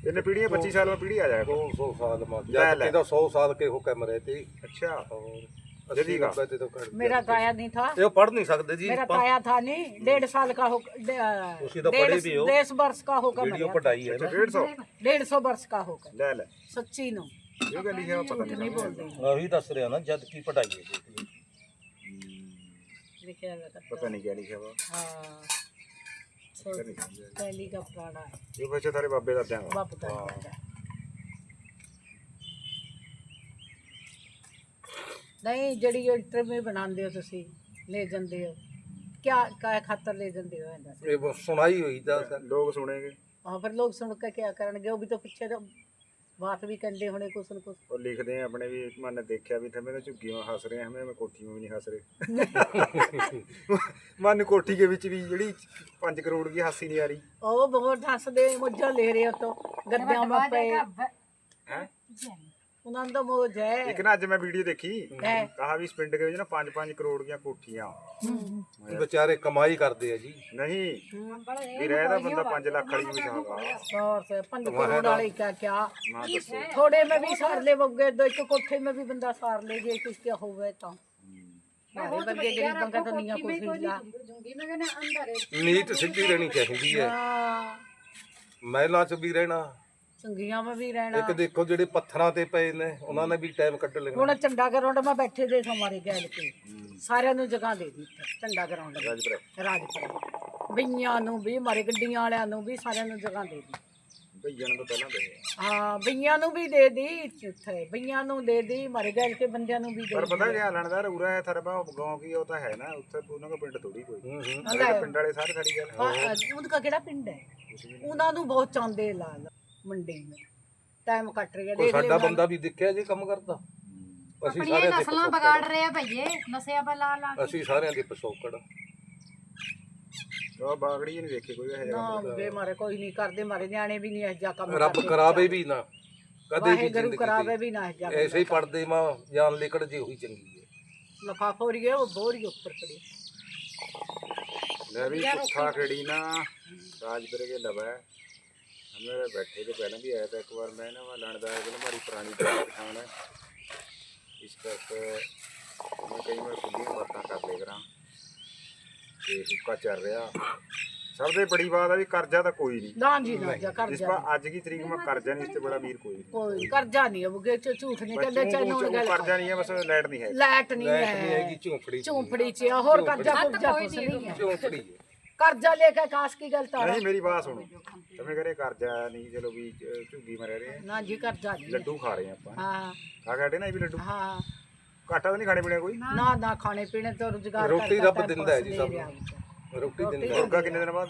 इतने पीढ़ियां 25 साल में पीढ़ी आ जाएगा 200 ਸਾਲ ਮਾ ਲੈ ਲੈ। ਜਦ ਕਿ 100 ਸਾਲ ਕੇ ਹੋ ਕੇ ਮਰੇ ਤੇ अच्छा और अस्सी का नब्बे तो कर मेरा ताया नहीं था ये पढ़ नहीं सकते जी मेरा ताया था नहीं डेढ़ साल का हो उसकी तो पढ़े भी हो डेढ़ वर्ष का होगा वीडियो पढ़ाई है डेढ़ सौ डेढ़ सौ वर्ष का होगा ले ले सच्ची नो ये क्या लिखा पता नहीं बोलते वही दस रहे ना जद की पढ़ाई है पता नहीं क्या लिखा हुआ हाँ पहली का पुराना ये बच्चे थारे बाबे का टाइम बाप का ਨਹੀਂ ਜਿਹੜੀ ਇੰਟਰਵਿਊ ਬਣਾਉਂਦੇ ਹੋ ਤੁਸੀਂ ਲੈ ਜਾਂਦੇ ਹੋ। ਕਿਆ ਕਾ ਖਾਤਰ ਲੈ ਜਾਂਦੇ ਹੋ ਇਹਦਾ? ਇਹ ਬਸ ਸੁਣਾਈ ਹੋਈ ਤਾਂ ਲੋਕ ਸੁਣੇਗੇ। ਹਾਂ ਫਿਰ ਲੋਕ ਸੁਣ ਕੇ ਕਿਆ ਕਰਨਗੇ? ਉਹ ਵੀ ਤਾਂ ਪਿੱਛੇ ਤਾਂ ਬਾਤ ਵੀ ਕਹਿੰਦੇ ਹੋਣੇ ਕੁਛ ਨਾ ਕੁਛ। और लिखते हैं अपने भी मन ने देखा भी था मैंने झुग्गी में हंस रहे हैं हमें हमें कोठी में भी नहीं हंस रहे मन कोठी के बीच भी जड़ी पांच करोड़ की हंसी ਉਹ ਬਹੁਤ ਹੱਸਦੇ ਮੋਜਾ ਲੈ ਰਹੇ ਹੋ ਗੱਦਿਆਂ ਮਾ ਪਏ। ਉਹਨਾਂ ਦਾ ਮੋਜ ਹੈ ਇੱਕ ਨਾ ਅੱਜ ਮੈਂ ਵੀਡੀਓ ਦੇਖੀ ਹੈ ਕਹਾ ਵੀ ਇਸ ਪਿੰਡ ਦੇ ਵਿੱਚ ਨਾ 5-5 ਕਰੋੜ ਦੀਆਂ ਕੋਠੀਆਂ बेचारे कमाई करते हैं जी ਨਹੀਂ ਵੀ ਰਹਿਦਾ ਬੰਦਾ 5 ਲੱਖ ਵਾਲੀ ਵੀ ਚਾਹਦਾ और से पंज करोड़ वाले क्या क्या ਨਾ ਦੱਸੋ थोड़े में भी सार ले बगे दो एक कोठे में भी बंदा सार ले जे कुछ क्या होवे तो हमारे बगे गरीब बंगा तो नहीं कुछ हिला ਜੁੰਗੀ ਮੈਂ ਕਹਿੰਦਾ ਅੰਦਰ ਹੈ। नीत सीधी रहनी चाहिए है हाँ, ਮਹਿਲਾ ਚ ਵੀ ਰਹਿਣਾ ਚੰਗੀਆਂ ਮੈਂ ਵੀ ਰਹਿਣਾ। ਇੱਕ ਦੇਖੋ ਜਿਹੜੇ ਪੱਥਰਾਂ ਤੇ ਪਏ ਨੇ ਉਹਨਾਂ ਨੇ ਵੀ ਟਾਈਮ ਕੱਢ ਲੈਣਾ। ਹੁਣ ਝੰਡਾ ਗਰਾਉਂਡ ਮੈਂ ਬੈਠੇ ਦੇ ਸਮਾਰੇ ਗੈਲ ਕੇ। ਸਾਰਿਆਂ ਨੂੰ ਜਗ੍ਹਾ ਦੇ ਦਿੱਤੀ ਝੰਡਾ ਗਰਾਉਂਡ ਰਾਜਪੁਰਾ। ਰਾਜਪੁਰਾ। ਬਈਆਂ ਨੂੰ ਵੀ ਮਾਰੇ ਗੱਡੀਆਂ ਵਾਲਿਆਂ ਨੂੰ ਵੀ ਸਾਰਿਆਂ ਨੂੰ ਜਗ੍ਹਾ ਦੇ ਦਿੱਤੀ। ਬਈਆਂ ਨੂੰ ਪਹਿਲਾਂ ਦੇ ਹਾਂ ਬਈਆਂ ਨੂੰ ਵੀ ਦੇ ਦੀ ਇੱਥੇ। ਬਈਆਂ ਨੂੰ ਦੇ ਦੀ ਮਰ ਗਏ ਕੇ ਬੰਦਿਆਂ ਨੂੰ ਵੀ ਪਰ ਪਤਾ ਕਿਆ ਲਣਦਾਰ ਉਰਾ ਥਰਬਾ ਗਾਉਂ ਕੀ ਉਹ ਹੈ ਨਾ ਉੱਥੇ ਉਹਨਾਂ ਦਾ ਪਿੰਡ ਥੋੜੀ ਕੋਈ। ਹੂੰ ਪਿੰਡ ਵਾਲੇ ਸਾਰੇ ਖੜੀ ਗੱਲ ਉਹਨਾਂ ਦਾ ਕਿਹੜਾ ਪਿੰਡ ਹੈ? ਉਹਨਾਂ ਨੂੰ ਬਹੁਤ ਚਾਹੁੰਦੇ ਲਾਲ। ਮੰਡੀ ਨੂੰ। ਟਾਈਮ ਕੱਟ ਰਿਹਾ ਕੋਈ ਦੇਖ ਸਾਡਾ ਲੈ ਬੰਦਾ ਵੀ ਦੇਖਿਆ ਜੀ ਕੰਮ ਕਰਦਾ? ਅਸੀਂ ਆਪਣੀਆਂ ਸਾਰਿਆਂ ਦੇ ਨਸਲਾਂ ਵਿਗਾੜ ਰਹੇ ਆ ਭਈਏ ਨਸ਼ਿਆਂ ਪਾ ਲਾ ਲਾ ਅਸੀਂ ਸਾਰਿਆਂ ਦੇ ਪਸੋਕੜ ਉਹ ਬਾਗੜੀ ਨਹੀਂ ਵੇਖੀ ਕੋਈ ਇਹ ਨਾ ਵੇ ਮਾਰੇ ਕੋਈ ਨਹੀਂ ਕਰਦੇ ਮਾਰੇ ਨਿਆਣੇ ਵੀ ਨਹੀਂ ਇਹ ਜਾ ਕੰਮ ਰੱਬ ਕਰਦੇ। ਕਰਾਵੇ ਵੀ ਨਾ। ਕਦੇ ਵੀ ਵਾਹਿਗੁਰੂ ਜ਼ਿੰਦਗੀ ਕਰਾਵੇ ਤੇ ਵੀ ਨਾ ਇਹ ਜਾ ਐਸੇ ਹੀ ਪੜਦੇ ਮਾਂ ਜਾਨ ਲਿਕੜ ਜੇ ਉਹੀ ਚੰਗੀ ਹੈ ਲਫਾਫਾ ਹੋ ਗਿਆ ਉਹ ਬੋਰੀ ਉੱਪਰ ਪੜੀ ਲੈ ਵੀ ਕੁੱਥਾ ਖੜੀ ਨਾ। ਰਾਜਪੁਰ ਕੇ ਲਵਾ। ਹੈ ਹਮੇ ਬੈਠੇ ਤੇ ਪਹਿਲਾਂ ਵੀ ਆਇਆ ਤਾਂ ਇੱਕ ਵਾਰ ਮੈਂ ਨਾ ਵਾ ਲਣਦਾਰ ਕੋਲ ਮਾਰੀ ਪੁਰਾਣੀ ਪਛਾਣ ਹੈ ਇਸ ਕਰਕੇ ਮੈਂ ਕਈ ਵਾਰ ਖੁੱਲੀਆਂ ਬਾਤਾਂ ਕਰ ਲੈ ਕਰਾਂ। ਤੇ ਹੁੱਕਾ ਚੱਲ ਰਿਹਾ। ਸਭ ਤੋਂ ਬੜੀ ਬਾਤ ਹੈ ਵੀ ਕਰਜ਼ਾ ਤਾਂ ਕੋਈ ਨਹੀਂ। ਨਾ ਜੀ ਨਾ ਜਾ ਇਸ ਕਰਜ਼ਾ ਪਰ ਅੱਜ ਦੀ ਤਰੀਕ ਮੈਂ ਕਰਜ਼ਾ ਨਹੀਂ ਇਸ ਤੇ ਬੜਾ ਵੀਰ ਕੋਈ ਨਹੀਂ। ਕੋਈ ਕਰਜ਼ਾ ਨਹੀਂ ਉਹ ਚ ਝੂਠ ਨਹੀਂ ਕਹਿੰਦੇ ਚਾਹੇ ਉਹ ਨੂੰ ਗੱਲ ਕਰਜ਼ਾ ਨਹੀਂ ਹੈ ਬਸ ਲਾਈਟ ਨਹੀਂ ਹੈ ਲਾਈਟ ਨਹੀਂ ਲੈਟ ਨਹੀਂ ਹੈ। ਝੂੰਪੜੀ ਝੂੰਪੜੀ ਚ ਆ, ਹੋਰ ਕਰਜ਼ਾ ਕੁਛ ਨਹੀਂ ਹੈ। ਝੂੰਪੜੀ ਹੈ ਕਰਜ਼ਾ ਲੈ ਕੇ ਕਾਸ ਕੀ ਗੱਲ ਤਾਰਾ। ਨਹੀਂ ਮੇਰੀ ਬਾਤ ਸੁਣੋ। ਤੁਮੇ ਕਰੇ ਕਰਜ਼ਾ ਨਹੀਂ ਚਲੋ ਵੀ ਝੁੱਗੀ ਮਰੇ ਰਹੇ ਨਾ ਜੀ ਕਰਜ਼ਾ ਨਹੀਂ। ਲੱਡੂ ਖਾ ਰਹੇ ਆਪਾਂ। ਹਾਂ। ਖਾ ਕਾਟੇ ਨਾ ਇਹ ਵੀ ਲੱਡੂ? ਹਾਂ। ਘਾਟਾ ਤਾਂ ਨਹੀਂ ਖਾਣੇ ਪੀਣੇ ਕੋਈ? ਨਾ ਨਾ ਖਾਣੇ ਪੀਣੇ ਤੋਂ ਰੁਜ਼ਗਾਰ ਰੋਟੀ ਰੱਬ ਦਿੰਦਾ ਹੈ ਜੀ ਸਭ ਨੂੰ। ਰੋਟੀ ਦਿੰਦਾ ਮੁਰਗਾ ਕਿੰਨੇ ਦਿਨ ਬਾਅਦ?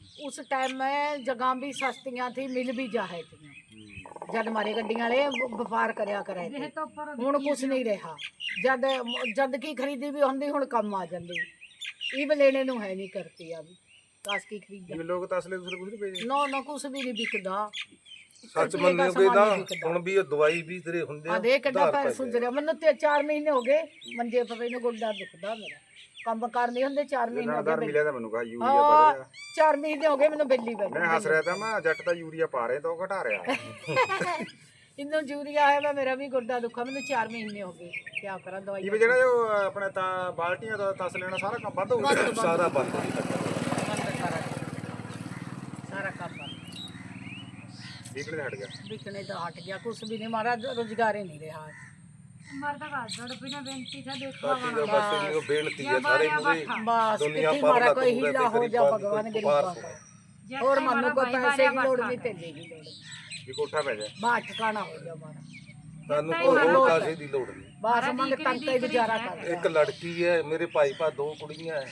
उस टाइम में जगह भी सस्तियां थी मिल भी जाए थी जद मारे गड्डियां वाले व्यापार करया करे थे ਹੁਣ ਕੁਛ ਨਹੀਂ ਰਿਹਾ ਜਦ ਜਦ ਕੀ ਖਰੀਦੀ ਵੀ ਹੁੰਦੀ ਹੁਣ ਕੰਮ ਆ ਜਾਂਦੀ ਇਹ ਵੀ ਲੈਣੇ ਨੂੰ ਹੈ ਨਹੀਂ ਕਰਤੀ ਆ ਵੀ ਕਾਸ ਕੀ ਖਰੀਦੀ ਜਿਵੇਂ ਲੋਕ ਤਸਲੇ ਦੂਸਰੇ ਕੁਝ ਨਹੀਂ ਵੇਚਦੇ ਨਾ ਨਾ ਕੁਛ ਵੀ ਨਹੀਂ ਵਿਕਦਾ ਸੱਚ ਕੱਪੜੇ ਦਾ ਮੰਨੋਗੇ ਸਮਾਨ ਨਾ ਨਹੀਂ ਵਿਕਦਾ। ਹੁਣ ਵੀ ਇਹ ਦਵਾਈ ਵੀ ਤੇਰੇ ਹੁੰਦੇ ਆ ਦੇ ਕਿੱਡਾ ਪੈਰ ਸੁੱਜ ਰਿਹਾ ਮੈਨੂੰ ਤੇ 4 ਮਹੀਨੇ ਹੋ ਗਏ ਮੰਜੇ ਪਵੇ ਨੂੰ ਗੋਡਾ ਦੁਖਦਾ ਮੇਰਾ ਕੰਮ ਕਰਨੇ ਹੁੰਦੇ 4 ਮਹੀਨੇ ਹੋ ਗਏ ਮਿਲਿਆ ਤਾਂ ਮੈਨੂੰ ਕਹਾ ਯੂਰੀਆ ਹਾਂ ਪਾ ਰਿਹਾ 4 ਮਹੀਨੇ ਹੋ ਗਏ ਮੈਨੂੰ ਬੈਲੀ ਬੈਲੀ ਮੈਂ ਹੱਸ ਰਿਹਾ ਤਾਂ ਮੈਂ ਜੱਟ ਤਾਂ ਯੂਰੀਆ ਪਾ ਰਹੇ ਤਾਂ ਉਹ ਘਟਾ ਰਿਹਾ। ਇੰਨੂੰ ਜੂਰੀਆ ਹੈ ਵਾ ਮੇਰਾ ਵੀ ਗੋਡਾ ਦੁਖਾ ਮੈਨੂੰ 4 ਮਹੀਨੇ ਹੋ ਗਏ। ਕੀ ਕਰਾਂ ਦਵਾਈ ਇਹ ਵੀ ਜਿਹੜਾ ਜੋ ਆਪਣੇ ਤਾਂ ਬਾਲਟੀਆਂ ਦਾ ਤਸ ਲੈਣਾ ਸਾਰਾ ਕੰਮ ਵੱਧ ਹੋ ਗਿਆ। ਸਾਰਾ ਬੰਦ। ਬੰਦ ਸਾਰਾ। ਸਾਰਾ ਕੰਮ ਬੰਦ। ਵਿਕਣੇ ਹਟ ਗਿਆ। ਵਿਕਣੇ ਤਾਂ ਹਟ ਗਿਆ ਕੁਛ ਵੀ ਨਹੀਂ ਮਾਰਾ ਰੋਜ਼ਗਾਰ ਹੀ ਨਹੀਂ ਰਿਹਾ। ਮਰਦਾ ਘਰ ਜੜ ਬਿਨਾ ਬੇਨਤੀ ਤਾਂ ਦੇਖੋ ਸਾਡੀ ਦਾ ਬਸ ਇਹਨੂੰ ਬੇਨਤੀ ਹੈ ਸਾਰੇ ਮੂਰੇ ਬਸ ਦੁਨੀਆ ਕਿੱਥੇ ਭਰ ਮਾਰਾ ਦਾ ਕੋਈ ਟੁਕੜਾ ਹੀਲਾ ਹੋ ਜਾ ਗਰੀਬਾਂ ਭਗਵਾਨ ਨੂੰ ਗਰੀਬਾਂ ਪਾਰ ਦਾ ਹੋਰ ਮਨ ਕੋਈ ਪੈਸੇ ਦੀ ਲੋੜ ਨਹੀਂ ਤੇ ਦੀ ਲੋੜ ਵੀ ਕੋਠਾ ਪੈ ਜਾ। ਬਾਹਰ ਠਿਕਾਣਾ ਹੋ ਜਾ ਮਾਰਾ ਸਾਨੂੰ ਕੋਈ ਕਾਸੇ ਦੀ ਲੋੜ ਨਹੀਂ। ਬਾਸ ਮੰਗ ਤੰਕ ਤੇ ਗੁਜ਼ਾਰਾ ਕਰ ਇੱਕ ਲੜਕੀ ਹੈ ਮੇਰੇ ਭਾਈ ਭਾ ਦੋ ਕੁੜੀਆਂ ਹੈ।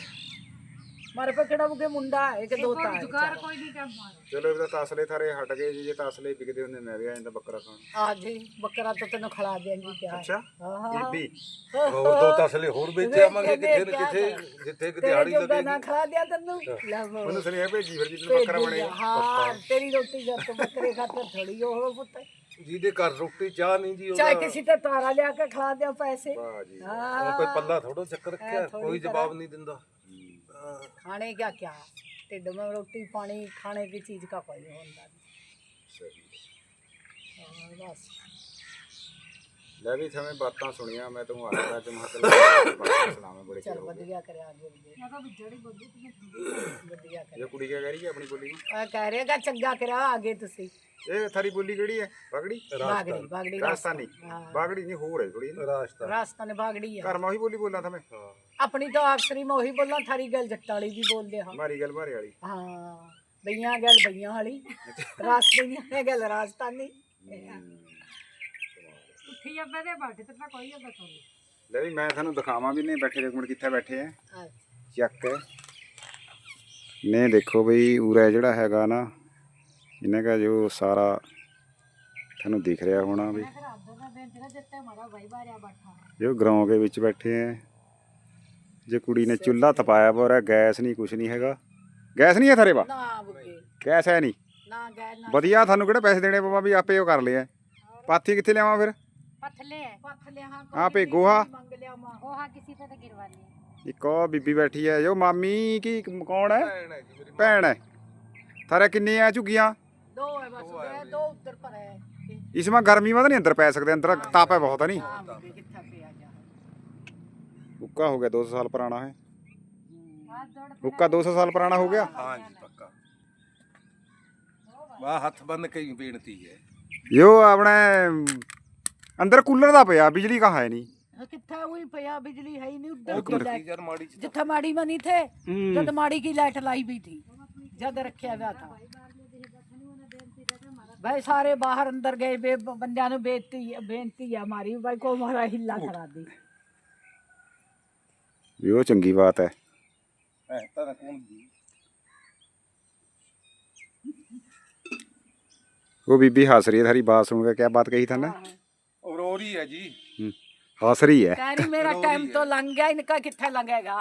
ਮਾਰੇ ਪੇ ਕਿਹੜਾ ਮੁਕੇ ਮੁੰਡਾ ਹੈ ਕਿ ਦੋ ਤਾਂ ਜੁਗਾਰ ਕੋਈ ਨਹੀਂ ਕੰਮ ਮਾਰੋ ਚਲੋ ਇਹਦਾ ਤਸਲੇ ਥਾਰੇ ਹਟ ਗਏ ਜੀ ਜੇ ਤਸਲੇ ਵਿਕਦੇ ਹੁੰਦੇ ਮੈਂ ਵੀ ਆ ਜਾਂਦਾ ਬੱਕਰਾ ਖਾਣ। ਆ ਜੀ ਬੱਕਰਾ ਤਾਂ ਤੈਨੂੰ ਖਿਲਾ ਦੇਂਗੀ ਕਿਆ। ਅੱਛਾ ਹਾਂ ਹਾਂ। ਬੀਬੀ ਹੋਰ ਦੋ ਤਸਲੇ ਹੋਰ ਵੇਚ ਆਵਾਂਗੇ ਕਿੱਥੇ ਨਾ ਕਿੱਥੇ ਜਿੱਥੇ ਕਿ ਦਿਹਾੜੀ ਜੋਗਾ ਨਾ ਖਿਲਾ ਦਿਆ ਤੈਨੂੰ। ਉਹਨੂੰ ਸੁਨੇਹਾ ਭੇਜੀ ਫਿਰ ਜਿੱਦ ਬੱਕਰਾ ਭੇਜ ਬਣੇਗਾ ਦਿਆ। ਹਾਂ ਤੇਰੀ ਰੋਟੀ ਜਦ ਤੋਂ ਬੱਕਰੇ ਖਾਤਰ ਥੋੜੀ ਉਹ ਪੁੱਤ। ਜਿਹਦੇ ਘਰ ਰੋਟੀ ਚਾਹ ਨਹੀਂ ਜੀ ਚਾਹੇ ਕਿਸੇ ਤੇ ਤਾਰਾ ਲਿਆ ਕੇ ਖਿਲਾ ਦਿਆ ਪੈਸੇ। ਵਾਹ ਜੀ ਕੋਈ ਪੱਲਾ ਥੋੜਾ ਚੱਕਰ ਰੱਖਿਆ ਕੋਈ। ਜਵਾਬ ਨਹੀਂ ਦਿੰਦਾ। खाने क्या क्या टिड्ड में रोटी पानी खाने की चीज का कोई नहीं होता ਸਹੀ हाँ, बस ਲੈ ਸਮੇਂ ਬਾਤਾਂ ਸੁਣੀਆਂ ਮੈਂ ਤੈਨੂੰ ਆਖਦਾ ਅੱਜ ਮਹਾਤਲ ਬਾਤਾਂ ਬੜੇ ਚਲ ਵਧੀਆ ਕਰਿਆ ਅੱਗੇ ਵੀ ਮੈਂ ਤਾਂ ਵਿਜੜੀ ਬੱਬੂ ਤੁਸੀਂ ਵਧੀਆ ਕਰਿਆ। ਇਹ ਕੁੜੀ ਕਹਿ ਰਹੀ ਹੈ ਆਪਣੀ ਬੋਲੀ ਆ ਕਹਿ ਰਹੇਗਾ ਚੰਗਾ ਕਰਿਆ ਅੱਗੇ ਤੁਸੀਂ। ਇਹ ਥਾਰੀ ਬੋਲੀ ਕਿਹੜੀ ਹੈ? ਬਾਗੜੀ? ਬਾਗੜੀ ਬਾਗੜੀ ਰਾਜਸਥਾਨੀ। ਬਾਗੜੀ ਨਹੀਂ ਹੋਰ ਹੈ ਥੋੜੀ ਰਾਸਤਾ ਰਾਸਤਾ ਬਾਗੜੀ ਆ ਘਰ ਮੈਂ ਉਹੀ ਬੋਲੀ ਬੋਲਾਂ ਥਾਂ ਮੈਂ ਆਪਣੀ ਤਾਂ ਆਖਰੀ ਮੈਂ ਉਹੀ ਬੋਲਾਂ ਥਾਰੀ ਗੱਲ ਜੱਟਾਂ ਵਾਲੀ ਵੀ ਬੋਲਦੇ ਹਾਂ। ਮਾਰੀ ਗੱਲ ਮਾਰੇ ਵਾਲੀ। ਹਾਂ। ਬਈਆਂ ਗੱਲ ਬਈਆਂ ਵਾਲੀ। ਰਾਸਤੇ ਗੱਲ ਰਾਜਸਥਾਨੀ। ਉੱਥੇ ਹੀ ਆ ਬੈਠੇ ਬਾਟੇ ਤੇ ਕੋਈ ਆ। ਬੈਠੋ ਲੈ ਵੀ ਮੈਂ ਤੁਹਾਨੂੰ ਦਿਖਾਵਾਂ ਵੀ ਨਹੀਂ ਬੈਠੇ ਦੇ ਮਿੰਟ ਕਿੱਥੇ ਬੈਠੇ ਆ। ਚੱਕ। ਨੇ ਦੇਖੋ ਬਈ ਉਰਾ ਜਿਹੜਾ ਹੈਗਾ ਨਾ ਇਹਨਾਂ ਦਾ ਜੋ ਸਾਰਾ ਤੁਹਾਨੂੰ ਦਿਖ ਰਿਹਾ ਹੋਣਾ ਵੀ। ਜੋ ਗਰਾਉਂ ਦੇ ਵਿੱਚ ਬੈਠੇ ਆ। ਜੇ ਕੁੜੀ ਨੇ ਚੁੱਲ੍ਹਾ ਤਪਾਇਆ ਪਰ ਗੈਸ ਨਹੀਂ ਕੁਛ ਨਹੀਂ ਹੈਗਾ। ਗੈਸ ਨਹੀਂ ਹੈ ਥਰੇ ਬਾ ਗੈਸ ਹੈ ਨਹੀਂ। ਵਧੀਆ ਤੁਹਾਨੂੰ ਕਿਹੜੇ ਪੈਸੇ ਦੇਣੇ ਪਵਾ ਵੀ ਆਪੇ ਉਹ ਕਰ ਲਿਆ ਪਾਥੀ ਕਿੱਥੇ ਲਿਆਵਾਂ ਫਿਰ? ਹਾਂ ਆਹ ਗੋਹਾ। ਇੱਕ ਉਹ ਬੀਬੀ ਬੈਠੀ ਹੈ ਜੋ ਮਾਮੀ ਕੀ ਕੌਣ ਹੈ ਭੈਣ ਹੈ ਥਾਰੇ ਕਿੰਨੇ ਆ ਝੁੱਗੀਆਂ? ਦੋ ਹੈ ਬਸ ਦੋ ਉੱਤਰ ਪਰ ਹੈ ਇਸ ਵਾਰ ਗਰਮੀ ਵਾਂ ਨਹੀਂ ਅੰਦਰ ਪੈ ਸਕਦੇ ਅੰਦਰ ਤਾਪ ਹੈ ਬਹੁਤ ਨਹੀਂ ਹੁੱਕਾ ਹੋ ਗਿਆ 200 ਸਾਲ ਪੁਰਾਣਾ ਹੈ। ਹੱਥ ਹੁੱਕਾ 200 ਸਾਲ ਪੁਰਾਣਾ ਹੋ ਗਿਆ? ਹਾਂ ਜੀ ਪੱਕਾ। ਵਾਹ ਹੱਥ ਬੰਨ ਕੇ ਬੇਨਤੀ ਹੈ। ਯੋ ਆਪਣੇ ਅੰਦਰ ਕੂਲਰ ਦਾ ਪਿਆ ਬਿਜਲੀ ਕਾ ਹੈ ਨਹੀਂ कितना हुई भैया बिजली है ही नहीं उधर ਇੱਕ की ਮਿੰਟ लाइट ਯਾਰ ਮਾੜੀ ਜਿਹੀ जिथे माड़ी में नहीं थे जब माड़ी की लाइट लाई भी थी जब रखा हुआ था भाई सारे बाहर अंदर गए बे बंदिया नु बेनती बेनती है हमारी भाई को हमारा हिला करा दी ਵੀ ਉਹ ਚੰਗੀ ਬਾਤ ਹੈ ਹੈ ਤਾਂ ਕੌਣ ਜੀ ਉਹ ਬੀਬੀ ਹੱਸ ਰਹੀ ਹੈ थारी बात सुन के क्या बात कही था ना ਔਰ ਹੋਰ ਹੀ ਹੈ ਜੀ हम्म, हंस रही है कह रही मेरा टाइम तो लंघ गया इनका किथे लंघेगा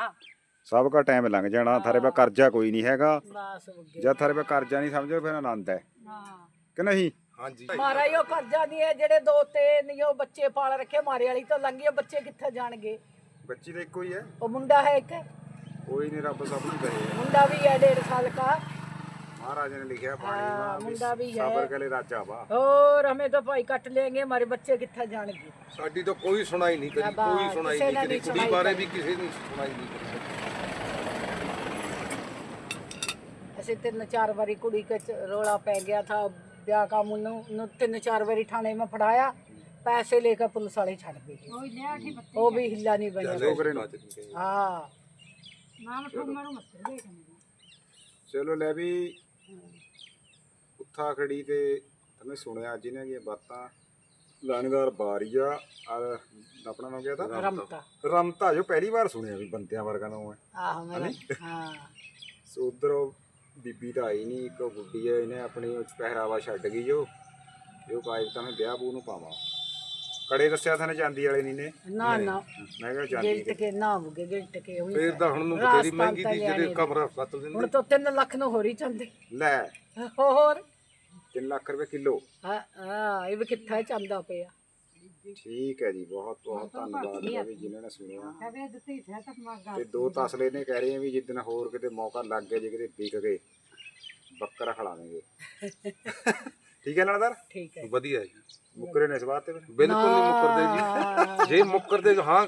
ਸਭ ਦਾ ਟਾਈਮ ਲੰਘ ਜਾਣਾ ਥਾਰੇ ਪਾ ਕਰਜ਼ਾ ਕੋਈ ਨਹੀਂ ਹੈਗਾ बस हो गया ਜਦ ਥਾਰੇ ਪਾ ਕਰਜ਼ਾ ਨਹੀਂ ਸਮਝੋ ਫਿਰ ਆਨੰਦ ਹੈ हाँ ਕਿ ਨਹੀਂ ਹਾਂ ਜੀ ਮਾਰਾ ਹੀ ਉਹ ਕਰਜ਼ਾ ਨਹੀਂ ਹੈ ਜਿਹੜੇ ਦੋ ਤੇ ਨਹੀਂ ਉਹ ਬੱਚੇ ਪਾਲ ਰੱਖੇ ਮਾਰੇ ਵਾਲੀ ਤਾਂ ਲੰਘੀ ਉਹ ਬੱਚੇ ਕਿੱਥੇ ਜਾਣਗੇ ਬੱਚੀ ਤਾਂ ਇੱਕੋ ਹੀ ਹੈ ਉਹ ਮੁੰਡਾ ਹੈ ਇੱਕ ਕੋਈ ਨਹੀਂ ਰੱਬ ਸਭ ਨੂੰ ਕਹੇ मुंडा भी है डेढ़ साल का ਮਹਾਰਾਜ ਨੇ ਲਿਖਿਆ ਪਾਣੀ हाँ, ਮਾ मुंडा भी है ਸਬਰ ਕਰੇ ਰਾਜਾ ਵਾ और हमें तो भाई कट लेंगे हमारे बच्चे कितना जानेंगे ਸਾਡੀ ਤਾਂ ਕੋਈ ਸੁਣਾਈ ਨਹੀਂ ਕਰੀ ਬਾ- ਕੋਈ ਸੁਣਾਈ ਕਿਸੇ ਨਹੀਂ ਨੇ ਕਰੀ ਨਹੀਂ ਕੁੜੀ ਸੁਣਾਈ ਬਾਰੇ ਕਰੀ। ਵੀ ਕਿਸੇ ਨੇ ਸੁਣਾਈ ਨਹੀਂ ਕਰੀ ਅਸੀਂ ਤਿੰਨ ਚਾਰ ਵਾਰੀ ਕੁੜੀ ਕੇ ਚ- ਰੌਲਾ ਪੈ ਗਿਆ ਥਾ ਵਿਆਹ ਕਾ ਮੁੰਨੂ ਨੂੰ ਤਿੰਨ ਚਾਰ ਵਾਰੀ ਥਾਣੇ में ਫੜਾਇਆ पैसे लेकर पुलिस वाले छड़ गए ਉਹ ਲਿਆ ਠੀ ਬੱਤੇ वो भी हिला नहीं बना ਛੋਕਰੇ ਨੂੰ हाँ ਨਾਮ ਠੋਮਾ ਨੂੰ ਮੱਤੇ ਦੇ ਚਲੋ ਲੈ ਵੀ ਉੱਥਾ ਖੜੀ ਤੇ ਤੈਨੂੰ ਸੁਣਿਆ ਅੱਜ ਇਹਨਾਂ ਦੀਆਂ ਬਾਤਾਂ। ਲਾਣੇਦਾਰ ਬਾਰੀਆ ਔਰ ਆਪਣਾ ਨਾਮ ਕਿਹਾ ਤਾਂ ਰਮਤਾ। ਰਮਤਾ। ਜੋ ਪਹਿਲੀ ਵਾਰ ਸੁਣਿਆ ਵੀ ਬੰਤਿਆਂ ਵਰਗਾ ਨਾਮ ਹੈ। ਆਹੋ ਮੇਰਾ ਹਾਂ। ਸੋ ਉਧਰ ਬੀਬੀ ਤਾਂ ਆਈ ਨਹੀਂ ਇੱਕ ਗੁੱਡੀ ਹੈ ਇਹਨੇ ਆਪਣੀ ਪਹਿਰਾਵਾ ਛੱਡ ਗਈ ਜੋ। ਜੋ ਕਾਇਦ ਤਾਂ ਮੈਂ ਵਿਆਹ ਬੂ ਨੂੰ ਪਾਵਾਂ। ਕੜੇ ਦੱਸਿਆ ਸਨ ਚਾਂਦੀ ਵਾਲੇ ਨਹੀਂ ਨੇ। ਨਾ ਨਾ। ਮੈਂ ਕਿਹਾ ਚਾਂਦੀ ਗਿਲਟ ਕੇ ਨਾ ਹੋਗੇ ਗਿਲਟ ਕੇ ਹੋਈ ਫੇਰ ਤਾਂ ਹੁਣ ਨੂੰ ਬਤੇਰੀ ਮਹਿੰਗੀ ਦੀ ਜਿਹੜੇ ਕਮਰਾ ਸੱਤ ਦਿਨ ਹੁਣ ਤਾਂ 3 ਲੱਖ ਨੂੰ ਹੋ ਰਹੀ ਚਾਂਦੀ ਲੈ। ਹੋਰ। 3 ਲੱਖ ਰੁਪਏ ਕਿਲੋ। ਹਾਂ ਹਾਂ ਇਹ ਵੀ ਕਿੱਥਾ ਚਾਂਦਾ ਪਿਆ। ਠੀਕ ਹੈ ਜੀ ਬਹੁਤ ਬਹੁਤ ਧੰਨਵਾਦ ਵੀ ਜਿਨ੍ਹਾਂ ਨੇ ਸੁਣਿਆ। ਤੇ ਦੋ ਤਸਲੇ ਨੇ ਕਹਿ ਰਹੇ ਆ ਵੀ ਜਿੱਦਣ ਹੋਰ ਕਿਤੇ ਮੌਕਾ ਲੱਗ ਗਿਆ ਜੇ ਕਿਤੇ ਵਿਕ ਗਏ ਬੱਕਰਾ ਖਲਾਵਾਂਗੇ। ਠੀਕ ਹੈ ਲੜਦਾਰ ਠੀਕ ਹੈ। ਵਧੀਆ ਜੀ। ਮੁੱਕਰੇ ਨੇ ਇਸ ਬਾਤ ਤੇ ਫਿਰ? ਬਿਲਕੁਲ ਨਹੀਂ ਮੁੱਕਰਦੇ ਜੀ। ਜੇ ਮੁੱਕਰਦੇ ਹਾਂ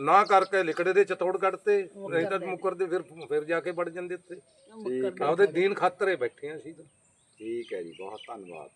ਨਾ ਕਰਕੇ ਲਿਕੜੇ ਦੇ ਚਤੋੜ ਕੱਢਤੇ ਨਹੀਂ ਤਾਂ ਮੁੱਕਰਦੇ ਫਿਰ ਫਿਰ ਜਾ ਕੇ ਵੜ ਜਾਂਦੇ ਉੱਤੇ। ਠੀਕ ਹੈ ਆਪਦੇ ਦੀਨ ਖਾਤਰੇ ਬੈਠੇ ਆ ਅਸੀਂ ਤਾਂ। ਠੀਕ ਹੈ ਜੀ ਬਹੁਤ ਧੰਨਵਾਦ।